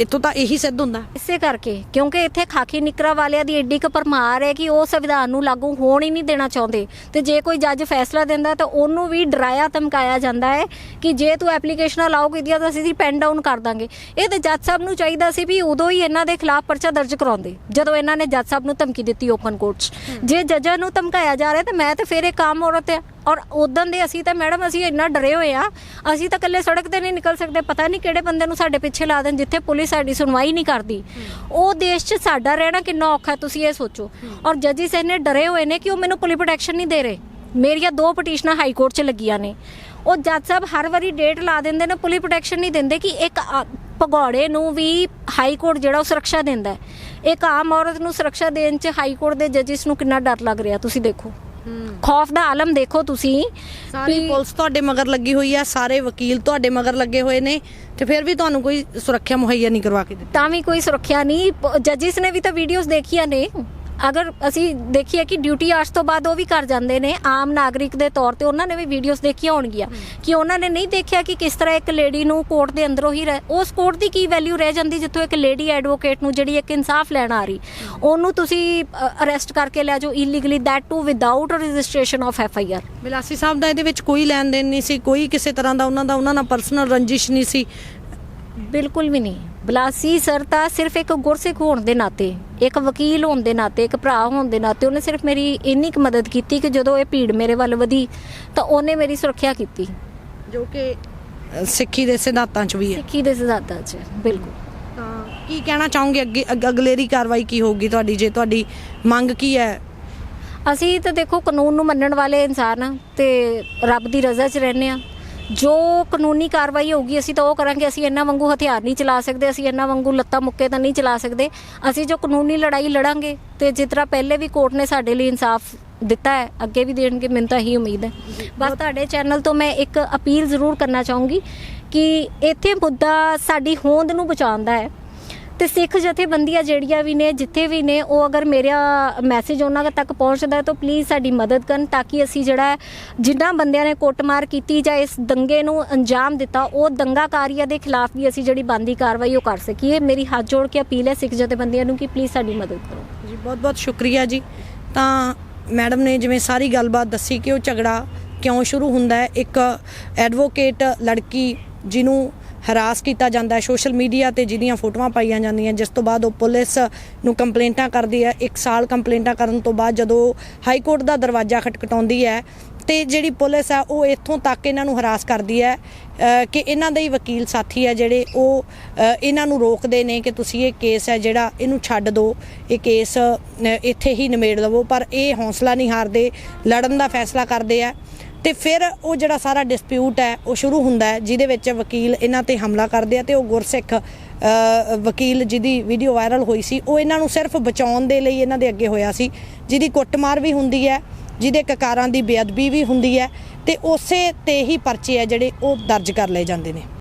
ਇਤੋਂ ਤਾਂ ਇਹੀ ਸਿੱਧ ਹੁੰਦਾ। ਇਸੇ ਕਰਕੇ, ਕਿਉਂਕਿ ਇੱਥੇ ਖਾਕੀ ਨਿਕਰਾ ਵਾਲਿਆਂ ਦੀ ਏਡੀ ਕੁ ਭਰਮਾਰ ਹੈ ਕਿ ਉਹ ਸੰਵਿਧਾਨ ਨੂੰ ਲਾਗੂ ਹੋਣ ਹੀ ਨਹੀਂ ਦੇਣਾ ਚਾਹੁੰਦੇ। ਤੇ ਜੇ ਕੋਈ ਜੱਜ ਫੈਸਲਾ ਦਿੰਦਾ, ਤਾਂ ਉਹਨੂੰ ਵੀ ਡਰਾਇਆ ਧਮਕਾਇਆ ਜਾਂਦਾ ਹੈ ਕਿ ਜੇ ਤੂੰ ਐਪਲੀਕੇਸ਼ਨਾਂ ਲਾਓਗੇ ਕੀਤੀਆਂ ਤਾਂ ਅਸੀਂ ਪੈਨ ਡਾਊਨ ਕਰ ਦਾਂਗੇ। ਇਹ ਤੇ ਜੱਜ ਸਾਹਿਬ ਨੂੰ ਚਾਹੀਦਾ ਸੀ ਵੀ ਉਦੋਂ ਹੀ ਇਹਨਾਂ ਦੇ ਖਿਲਾਫ ਪਰਚਾ ਦਰਜ ਕਰਾਉਂਦੇ। ਜਦੋਂ ਇਹਨਾਂ ਨੇ ਜੱਜ ਸਾਹਿਬ ਨੂੰ ਧਮਕੀ ਦਿੱਤੀ ਓਪਨ ਕੋਰਟ 'ਚ। ਜੇ ਜੱਜਾਂ ਨੂੰ ਧਮਕਾਇਆ ਜਾ ਰਿਹਾ ਤਾਂ ਮੈਂ ਤੇ ਫਿਰ ਇੱਕ ਆਮ ਔਰਤ ਆ ਔਰ ਉਦੋਂ ਦੇ ਅਸੀਂ ਤਾਂ ਮੈਡਮ ਅਸੀਂ ਇੰਨਾ ਡਰੇ ਹੋਏ ਆ ਅਸੀਂ ਤਾਂ ਇਕੱਲੇ ਸੜਕ ਤੇ ਨਹੀਂ ਨਿਕਲ ਸਕਦੇ। ਪਤਾ ਨਹੀਂ ਕਿਹੜੇ ਬੰਦੇ ਨੂੰ ਸਾਡੇ ਪਿੱਛੇ ਲਾ ਦੇਣ ਜਿੱਥੇ ਪੁਲਿਸ ਸਾਡੀ ਸੁਣਵਾਈ ਨਹੀਂ ਕਰਦੀ। ਉਹ ਦੇਸ਼ 'ਚ ਸਾਡਾ ਰਹਿਣਾ ਕਿੰਨਾ ਔਖਾ ਹੈ ਤੁਸੀਂ ਇਹ ਸੋਚੋ। ਔਰ ਜੱਜਿਸ ਇੰਨੇ ਡਰੇ ਹੋਏ ਨੇ ਕਿ ਉਹ ਮੈਨੂੰ ਪੁਲਿਸ ਪ੍ਰੋਟੈਕਸ਼ਨ ਨਹੀਂ ਦੇ ਰਹੇ। ਮੇਰੀਆਂ ਦੋ ਪਟੀਸ਼ਨਾਂ ਹਾਈ ਕੋਰਟ 'ਚ ਲੱਗੀਆਂ ਨੇ। ਉਹ ਜੱਜ ਸਾਹਿਬ ਹਰ ਵਾਰੀ ਡੇਟ ਲਾ ਦਿੰਦੇ ਨੇ ਪੁਲਿਸ ਪ੍ਰੋਟੈਕਸ਼ਨ ਨਹੀਂ ਦਿੰਦੇ ਕਿ ਇੱਕ ਭਗੌੜੇ ਨੂੰ ਵੀ ਹਾਈ ਕੋਰਟ ਜਿਹੜਾ ਉਹ ਸੁਰੱਖਿਆ ਦਿੰਦਾ ਹੈ। ਇੱਕ ਆਮ ਔਰਤ ਨੂੰ ਸੁਰੱਖਿਆ ਦੇਣ 'ਚ ਹਾਈ ਕੋਰਟ ਦੇ ਜੱਜਿਸ ਨੂੰ ਕਿੰਨਾ ਡਰ ਲੱਗ ਰਿਹਾ ਤੁਸੀਂ ਦੇਖੋ। ਖੌਫ ਦਾ ਆਲਮ ਦੇਖੋ ਤੁਸੀਂ ਸਾਰੀ ਪੁਲਿਸ ਤੁਹਾਡੇ ਮਗਰ ਲੱਗੀ ਹੋਈ ਹੈ ਸਾਰੇ ਵਕੀਲ ਤੁਹਾਡੇ ਮਗਰ ਲੱਗੇ ਹੋਏ ਨੇ ਤੇ ਫਿਰ ਵੀ ਤੁਹਾਨੂੰ ਕੋਈ ਸੁਰੱਖਿਆ ਮੁਹੱਈਆ ਨਹੀਂ ਕਰਵਾ ਕੇ ਦਿੱਤੀ। ਤਾਂ ਵੀ ਕੋਈ ਸੁਰੱਖਿਆ ਨਹੀਂ ਜੱਜਿਸ ਨੇ ਵੀ ਤਾਂ ਵੀਡੀਓਜ਼ ਦੇਖੀਆਂ ਨੇ। ਅਗਰ ਅਸੀਂ ਦੇਖੀਏ ਕਿ ਡਿਊਟੀ ਆਰਸ ਤੋਂ ਬਾਅਦ ਉਹ ਵੀ ਕਰ ਜਾਂਦੇ ਨੇ ਆਮ ਨਾਗਰਿਕ ਦੇ ਤੌਰ ਤੇ ਉਹਨਾਂ ਨੇ ਵੀ ਵੀਡੀਓਜ਼ ਦੇਖੀਆਂ ਹੋਣਗੀਆਂ। ਕਿ ਉਹਨਾਂ ਨੇ ਨਹੀਂ ਦੇਖਿਆ ਕਿ ਕਿਸ ਤਰ੍ਹਾਂ ਇੱਕ ਲੇਡੀ ਨੂੰ ਕੋਰਟ ਦੇ ਅੰਦਰੋਂ ਹੀ ਉਸ ਕੋਰਟ ਦੀ ਕੀ ਵੈਲਿਊ ਰਹਿ ਜਾਂਦੀ ਜਿੱਥੋਂ ਇੱਕ ਲੇਡੀ ਐਡਵੋਕੇਟ ਨੂੰ ਜਿਹੜੀ ਇੱਕ ਇਨਸਾਫ ਲੈਣ ਆ ਰਹੀ। ਉਹਨੂੰ ਤੁਸੀਂ ਅਰੈਸਟ ਕਰਕੇ ਲੈ ਜਾਓ illegally that too without registration of F I R Bilasi ਸਾਹਿਬ ਦਾ ਇਹਦੇ ਵਿੱਚ ਕੋਈ ਲੈਣ ਦੇਣ ਨਹੀਂ ਸੀ ਕੋਈ ਕਿਸੇ ਤਰ੍ਹਾਂ ਦਾ ਉਹਨਾਂ ਦਾ ਉਹਨਾਂ ਨਾਲ ਪਰਸਨਲ ਰੰਜਿਸ਼ ਨਹੀਂ ਸੀ। ਬਿਲਕੁਲ ਵੀ ਨਹੀਂ। ਬਲਾਸੀ ਸਰ ਤਾਂ ਸਿਰਫ ਇੱਕ ਗੁਰਸਿੱਖ ਹੋਣ ਦੇ ਨਾਤੇ ਇੱਕ ਵਕੀਲ ਹੋਣ ਦੇ ਨਾਤੇ ਇੱਕ ਭਰਾ ਹੋਣ ਦੇ ਨਾਤੇ ਉਹਨੇ ਸਿਰਫ ਮੇਰੀ ਇੰਨੀ ਕੁ ਮਦਦ ਕੀਤੀ ਕਿ ਜਦੋਂ ਇਹ ਭੀੜ ਮੇਰੇ ਵੱਲ ਵਧੀ ਤਾਂ ਉਹਨੇ ਮੇਰੀ ਸੁਰੱਖਿਆ ਕੀਤੀ। ਜੋ ਕਿ ਸਿੱਖੀ ਦੇ ਸਿਧਾਂਤਾਂ 'ਚ ਵੀ ਹੈ। ਸਿੱਖੀ ਦੇ ਸਿਧਾਂਤਾਂ 'ਚ ਬਿਲਕੁਲ। ਤਾਂ ਕੀ ਕਹਿਣਾ ਚਾਹੋਗੇ ਅੱਗੇ ਅੱਗ- ਅਗਲੇਰੀ ਕਾਰਵਾਈ ਕੀ ਹੋਊਗੀ ਤੁਹਾਡੀ? ਜੇ ਤੁਹਾਡੀ ਮੰਗ ਕੀ ਹੈ? ਅਸੀਂ ਤਾਂ ਦੇਖੋ ਕਾਨੂੰਨ ਨੂੰ ਮੰਨਣ ਵਾਲੇ ਇਨਸਾਨ ਆ ਤੇ ਰੱਬ ਦੀ ਰਜ਼ਾ 'ਚ ਰਹਿੰਦੇ ਆ। ਜੋ ਕਾਨੂੰਨੀ ਕਾਰਵਾਈ ਹੋਊਗੀ, ਅਸੀਂ ਤਾਂ ਉਹ ਕਰਾਂਗੇ, ਅਸੀਂ ਇਹਨਾਂ ਵਾਂਗੂ ਹਥਿਆਰ ਨਹੀਂ ਚਲਾ ਸਕਦੇ, ਅਸੀਂ ਇਹਨਾਂ ਵਾਂਗੂ ਲੱਤਾਂ ਮੁੱਕੇ ਤਾਂ ਨਹੀਂ ਚਲਾ ਸਕਦੇ। ਅਸੀਂ ਜੋ ਕਾਨੂੰਨੀ ਲੜਾਈ ਲੜਾਂਗੇ ਤੇ ਜਿਸ ਤਰ੍ਹਾਂ ਪਹਿਲੇ ਵੀ ਕੋਰਟ ਨੇ ਸਾਡੇ ਲਈ ਇਨਸਾਫ ਦਿੱਤਾ ਹੈ, ਅੱਗੇ ਵੀ ਦੇਣਗੇ, ਮੈਨੂੰ ਤਾਂ ਇਹੀ ਉਮੀਦ ਹੈ। ਬਸ ਤੁਹਾਡੇ ਚੈਨਲ ਤੋਂ ਮੈਂ ਇੱਕ ਅਪੀਲ ਜ਼ਰੂਰ ਕਰਨਾ ਚਾਹੂੰਗੀ ਕਿ ਇੱਥੇ ਮੁੱਦਾ ਸਾਡੀ ਹੋਂਦ ਨੂੰ ਬਚਾਉਂਦਾ ਹੈ। ਤੇ ਸਿੱਖ ਜਥੇਬੰਦੀਆਂ ਜਿਹੜੀਆਂ ਵੀ ਨੇ ਜਿੱਥੇ ਵੀ ਨੇ ਉਹ ਅਗਰ ਮੇਰਾ ਮੈਸੇਜ ਉਹਨਾਂ ਤੱਕ ਪਹੁੰਚਦਾ ਹੈ ਤਾਂ ਪਲੀਜ਼ ਸਾਡੀ ਮਦਦ ਕਰਨ ਤਾਂ ਕਿ ਅਸੀਂ ਜਿਹੜਾ ਹੈ, ਜਿਨ੍ਹਾਂ ਬੰਦਿਆਂ ਨੇ ਕੁੱਟਮਾਰ ਕੀਤੀ ਜਾਂ ਇਸ ਦੰਗੇ ਨੂੰ ਅੰਜਾਮ ਦਿੱਤਾ ਉਹ ਦੰਗਾਕਾਰੀਆਂ ਦੇ ਖਿਲਾਫ ਵੀ ਅਸੀਂ ਜਿਹੜੀ ਬੰਦੀ ਕਾਰਵਾਈ ਉਹ ਕਰ ਸਕੀਏ। ਮੇਰੀ ਹੱਥ ਜੋੜ ਕੇ ਅਪੀਲ ਹੈ ਸਿੱਖ ਜਥੇਬੰਦੀਆਂ ਨੂੰ ਕਿ ਪਲੀਜ਼ ਸਾਡੀ ਮਦਦ ਕਰੋ। ਜੀ ਬਹੁਤ ਬਹੁਤ ਸ਼ੁਕਰੀਆ ਜੀ। ਤਾਂ ਮੈਡਮ ਨੇ ਜਿਵੇਂ ਸਾਰੀ ਗੱਲਬਾਤ ਦੱਸੀ ਕਿ ਉਹ ਝਗੜਾ ਕਿਉਂ ਸ਼ੁਰੂ ਹੁੰਦਾ ਹੈ? ਇੱਕ ਐਡਵੋਕੇਟ ਲੜਕੀ ਜਿਹਨੂੰ ਹਰਾਸ ਕੀਤਾ ਜਾਂਦਾ ਹੈ। ਸੋਸ਼ਲ ਮੀਡੀਆ ਤੇ ਜਿਹਦੀਆਂ ਫੋਟੋਆਂ ਪਾਈਆਂ ਜਾਂਦੀਆਂ, ਜਿਸ ਤੋਂ ਬਾਅਦ ਉਹ ਪੁਲਿਸ ਨੂੰ ਕੰਪਲੇਂਟਾਂ ਕਰਦੀ ਹੈ। 1 ਸਾਲ ਕੰਪਲੇਂਟਾਂ ਕਰਨ ਤੋਂ ਬਾਅਦ ਜਦੋਂ ਹਾਈ ਕੋਰਟ ਦਾ ਦਰਵਾਜ਼ਾ ਖਟਖਟਾਉਂਦੀ ਹੈ ਤੇ ਜਿਹੜੀ ਪੁਲਿਸ ਹੈ ਉਹ ਇੱਥੋਂ ਤੱਕ ਇਹਨਾਂ ਨੂੰ ਹਰਾਸ ਕਰਦੀ ਹੈ। ਕਿ ਇਹਨਾਂ ਦੇ ਹੀ ਵਕੀਲ ਸਾਥੀ ਹੈ ਜਿਹੜੇ ਉਹ ਇਹਨਾਂ ਨੂੰ ਰੋਕਦੇ ਨੇ ਕਿ ਤੁਸੀਂ ਇਹ ਕੇਸ ਹੈ ਜਿਹੜਾ ਇਹਨੂੰ ਛੱਡ ਦਿਓ ਇਹ ਕੇਸ ਇੱਥੇ ਹੀ ਨਿਮੇੜ ਲਵੋ। ਪਰ ਇਹ ਹੌਸਲਾ ਨਹੀਂ ਹਾਰਦੇ, ਲੜਨ ਦਾ ਫੈਸਲਾ ਕਰਦੇ ਆ। ਤੇ ਫਿਰ ਉਹ ਜਿਹੜਾ ਸਾਰਾ ਡਿਸਪਿਊਟ ਹੈ, ਉਹ ਸ਼ੁਰੂ ਹੁੰਦਾ ਹੈ, ਜਿਹਦੇ ਵਿੱਚ ਵਕੀਲ ਇਹਨਾਂ ਤੇ ਹਮਲਾ ਕਰਦੇ ਆ ਤੇ ਉਹ ਗੁਰਸਿੱਖ ਵਕੀਲ ਜਿਹਦੀ ਵੀਡੀਓ ਵਾਇਰਲ ਹੋਈ ਸੀ, ਉਹ ਇਹਨਾਂ ਨੂੰ ਸਿਰਫ ਬਚਾਉਣ ਦੇ ਲਈ ਇਹਨਾਂ ਦੇ ਅੱਗੇ ਹੋਇਆ ਸੀ, ਜਿਹਦੀ ਕੁੱਟਮਾਰ ਵੀ ਹੁੰਦੀ ਹੈ, ਜਿਹਦੇ ਕਕਾਰਾਂ ਦੀ ਬੇਅਦਬੀ ਵੀ ਹੁੰਦੀ ਹੈ ਤੇ ਉਸੇ ਤੇ ਹੀ ਪਰਚੇ ਹੈ ਜਿਹੜੇ ਉਹ ਦਰਜ ਕਰ ਲਏ ਜਾਂਦੇ ਨੇ।